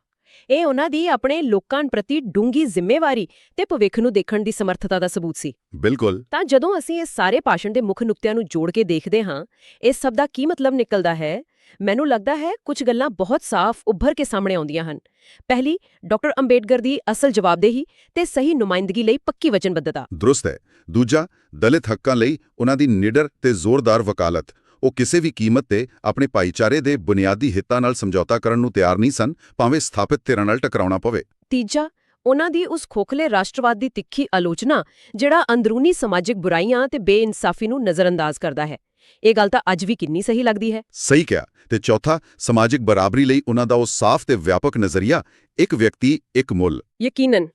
ਇਹ ਉਹਨਾਂ ਦੀ ਆਪਣੇ ਲੋਕਾਂ ਪ੍ਰਤੀ ਡੂੰਗੀ ਜ਼ਿੰਮੇਵਾਰੀ ਤੇ ਭਵਿੱਖ ਨੂੰ ਦੇਖਣ ਦੀ ਸਮਰੱਥਤਾ ਦਾ ਸਬੂਤ ਸੀ। ਬਿਲਕੁਲ। ਤਾਂ ਜਦੋਂ ਅਸੀਂ ਇਸ ਸਾਰੇ ਭਾਸ਼ਣ ਦੇ ਮੁੱਖ ਨੁਕਤਿਆਂ ਨੂੰ ਜੋੜ ਕੇ ਦੇਖਦੇ ਹਾਂ ਇਸ ਸਭ ਦਾ ਕੀ ਮਤਲਬ ਨਿਕਲਦਾ ਹੈ? ਮੈਨੂੰ ਲੱਗਦਾ ਹੈ ਕੁਝ ਗੱਲਾਂ ਬਹੁਤ ਸਾਫ਼ ਉੱਭਰ ਕੇ ਸਾਹਮਣੇ ਆਉਂਦੀਆਂ ਹਨ। ਪਹਿਲੀ ਡਾਕਟਰ ਅੰਬੇਡਕਰ ਦੀ ਅਸਲ ਜਵਾਬਦੇਹੀ ਤੇ ਸਹੀ ਨੁਮਾਇੰਦਗੀ ਲਈ ਪੱਕੀ ਵਚਨਬੱਧਤਾ। ਦਰੁਸਤ ਹੈ। ਦੂਜਾ ਦਲਿਤ ਹੱਕਾਂ ਲਈ ਉਹਨਾਂ ਦੀ ਨਿਡਰ ਤੇ ਜ਼ੋਰਦਾਰ ਵਕਾਲਤ। ਉਹ ਕਿਸੇ ਵੀ ਕੀਮਤ ਤੇ ਆਪਣੇ ਭਾਈਚਾਰੇ ਦੇ ਬੁਨਿਆਦੀ ਹਿੱਤਾਂ ਨਾਲ ਸਮਝੌਤਾ ਕਰਨ ਨੂੰ ਤਿਆਰ ਨਹੀਂ ਸਨ ਭਾਵੇਂ ਸਥਾਪਿਤ ਧਿਰਾਂ ਨਾਲ ਟਕਰਾਉਣਾ ਪਵੇ। ਤੀਜਾ ਉਹਨਾਂ ਦੀ ਉਸ ਖੋਖਲੇ ਰਾਸ਼ਟਰਵਾਦ ਦੀ ਤਿੱਖੀ ਆਲੋਚਨਾ ਜਿਹੜਾ ਅੰਦਰੂਨੀ ਸਮਾਜਿਕ ਬੁਰਾਈਆਂ ਤੇ ਬੇਇਨਸਾਫੀ ਨੂੰ ਨਜ਼ਰਅੰਦਾਜ਼ ਕਰਦਾ ਹੈ। ਇਹ ਗੱਲ ਤਾਂ ਅੱਜ ਵੀ ਕਿੰਨੀ ਸਹੀ ਲੱਗਦੀ ਹੈ। ਸਹੀ ਕਿਹਾ। ਤੇ ਚੌਥਾ ਸਮਾਜਿਕ ਬਰਾਬਰੀ ਲਈ ਉਹਨਾਂ ਦਾ ਉਹ ਸਾਫ਼ ਤੇ ਵਿਆਪਕ ਨਜ਼ਰੀਆ ਇੱਕ ਵਿਅਕਤੀ ਇੱਕ ਮੁੱਲ। ਯਕੀਨਨ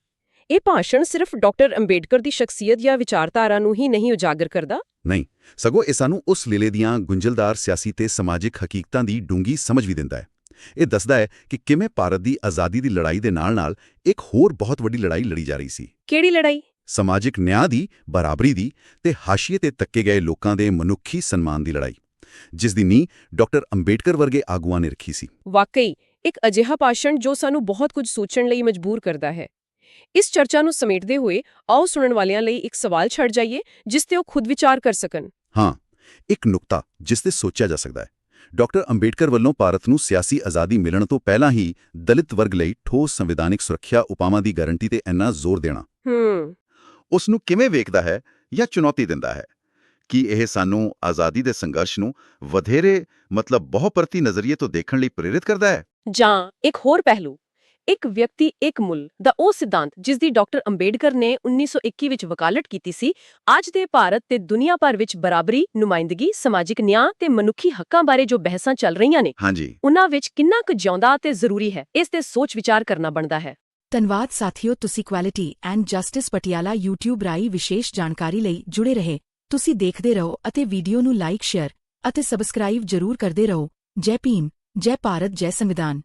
ਇਹ ਭਾਸ਼ਣ ਸਿਰਫ ਡਾਕਟਰ ਅੰਬੇਡਕਰ ਦੀ ਸ਼ਖਸੀਅਤ ਜਾਂ ਵਿਚਾਰਧਾਰਾ ਨੂੰ ਹੀ ਨਹੀਂ ਉਜਾਗਰ ਕਰਦਾ? ਨਹੀਂ ਸਗੋਂ ਇਹ ਸਾਨੂੰ ਉਸ ਲੀਲੇ ਦੀਆਂ ਗੁੰਝਲਦਾਰ ਸਿਆਸੀ ਤੇ ਸਮਾਜਿਕ ਹਕੀਕਤਾਂ ਦੀ ਡੂੰਗੀ ਸਮਝ ਵੀ ਦਿੰਦਾ ਹੈ। ਇਹ ਦੱਸਦਾ ਹੈ ਕਿ ਕਿਵੇਂ ਭਾਰਤ ਦੀ ਆਜ਼ਾਦੀ ਦੀ ਲੜਾਈ ਦੇ ਨਾਲ-ਨਾਲ ਇੱਕ ਹੋਰ ਬਹੁਤ ਵੱਡੀ ਲੜਾਈ ਲੜੀ ਜਾ ਰਹੀ ਸੀ। ਕਿਹੜੀ ਲੜਾਈ? ਸਮਾਜਿਕ ਨਿਆਂ ਦੀ ਬਰਾਬਰੀ ਦੀ ਤੇ ਹਾਸ਼ੀਏ ਤੇ ਤੱਕੇ ਗਏ ਲੋਕਾਂ ਦੇ ਮਨੁੱਖੀ ਸਨਮਾਨ ਦੀ ਲੜਾਈ ਜਿਸ ਦੀ ਨੀਂਹ ਡਾਕਟਰ ਅੰਬੇਡਕਰ ਵਰਗੇ ਆਗੂਆਂ ਨੇ ਰੱਖੀ ਸੀ। ਵਾਕਈ ਇੱਕ ਅਜਿਹਾ ਭਾਸ਼ਣ ਜੋ ਸਾਨੂੰ ਬਹੁਤ ਕੁਝ ਸੋਚਣ ਲਈ ਮਜਬੂਰ ਕਰਦਾ ਹੈ। ਇਸ ਚਰਚਾ ਨੂੰ ਸਮੇਟਦੇ ਹੋਏ ਆਓ ਸੁਣਨ ਵਾਲਿਆਂ ਲਈ ਇੱਕ ਸਵਾਲ ਛੱਡ ਜਾਈਏ ਜਿਸ ਤੇ ਉਹ ਖੁਦ ਵਿਚਾਰ ਕਰ ਸਕਣ। ਹਾਂ ਇੱਕ ਨੁਕਤਾ ਜਿਸ ਤੇ ਸੋਚਿਆ ਜਾ ਸਕਦਾ ਹੈ। ਡਾਕਟਰ ਅੰਬੇਡਕਰ ਵੱਲੋਂ ਭਾਰਤ ਨੂੰ ਸਿਆਸੀ ਆਜ਼ਾਦੀ ਮਿਲਣ ਤੋਂ ਪਹਿਲਾਂ ਹੀ ਦਲਿਤ ਵਰਗ ਲਈ ਠੋਸ ਸੰਵਿਧਾਨਿਕ ਸੁਰੱਖਿਆ ਉਪਾਵਾਂ ਦੀ ਗਾਰੰਟੀ ਤੇ ਇੰਨਾ ਜ਼ੋਰ ਦੇਣਾ। ਹੂੰ। ਉਸ ਨੂੰ ਕਿਵੇਂ ਵੇਖਦਾ ਹੈ ਜਾਂ ਚੁਣੌਤੀ ਦਿੰਦਾ ਹੈ? ਕੀ ਇਹ ਸਾਨੂੰ ਆਜ਼ਾਦੀ ਦੇ ਸੰਘਰਸ਼ ਨੂੰ ਵਧੇਰੇ ਮਤਲਬ ਬਹੁਪਰਤੀ ਨਜ਼ਰੀਏ ਤੋਂ ਦੇਖਣ ਲਈ ਪ੍ਰੇਰਿਤ ਕਰਦਾ ਹੈ? ਜਾਂ ਇੱਕ ਹੋਰ ਪਹਿਲੂ ਇੱਕ ਵਿਅਕਤੀ ਇੱਕ ਮੁੱਲ ਦਾ ਉਹ ਸਿਧਾਂਤ ਜਿਸ ਦੀ ਡਾਕਟਰ ਅੰਬੇਡਕਰ ਨੇ 1921 ਵਿੱਚ ਵਕਾਲਤ ਕੀਤੀ ਸੀ ਅੱਜ ਦੇ ਭਾਰਤ ਤੇ ਦੁਨੀਆ ਭਰ ਵਿੱਚ ਬਰਾਬਰੀ ਨੁਮਾਇੰਦਗੀ ਸਮਾਜਿਕ ਨਿਆਂ ਤੇ ਮਨੁੱਖੀ ਹੱਕਾਂ ਬਾਰੇ ਜੋ ਬਹਿਸਾਂ ਚੱਲ ਰਹੀਆਂ ਨੇ ਹਾਂਜੀ। ਉਨ੍ਹਾਂ ਵਿੱਚ ਕਿੰਨਾ ਕੁ ਜਿਉਂਦਾ ਤੇ ਜ਼ਰੂਰੀ ਹੈ ਇਸ ਤੇ ਸੋਚ ਵਿਚਾਰ ਕਰਨਾ ਬਣਦਾ ਹੈ। ਧੰਨਵਾਦ ਸਾਥੀਓ, ਤੁਸੀਂ quality and justice Patiala YouTube ਰਾਹੀਂ ਵਿਸ਼ੇਸ਼ ਜਾਣਕਾਰੀ ਲਈ ਜੁੜੇ ਰਹੇ। ਤੁਸੀਂ ਦੇਖਦੇ ਰਹੋ ਅਤੇ ਵੀਡੀਓ ਨੂੰ ਲਾਈਕ ਸ਼ੇਅਰ ਅਤੇ ਸਬਸਕ੍ਰਾਈਬ ਜ਼ਰੂਰ ਕਰਦੇ ਰਹੋ। ਜੈ ਭੀਮ, ਜੈ ਭਾਰਤ, ਜੈ ਸੰਵਿਧਾਨ।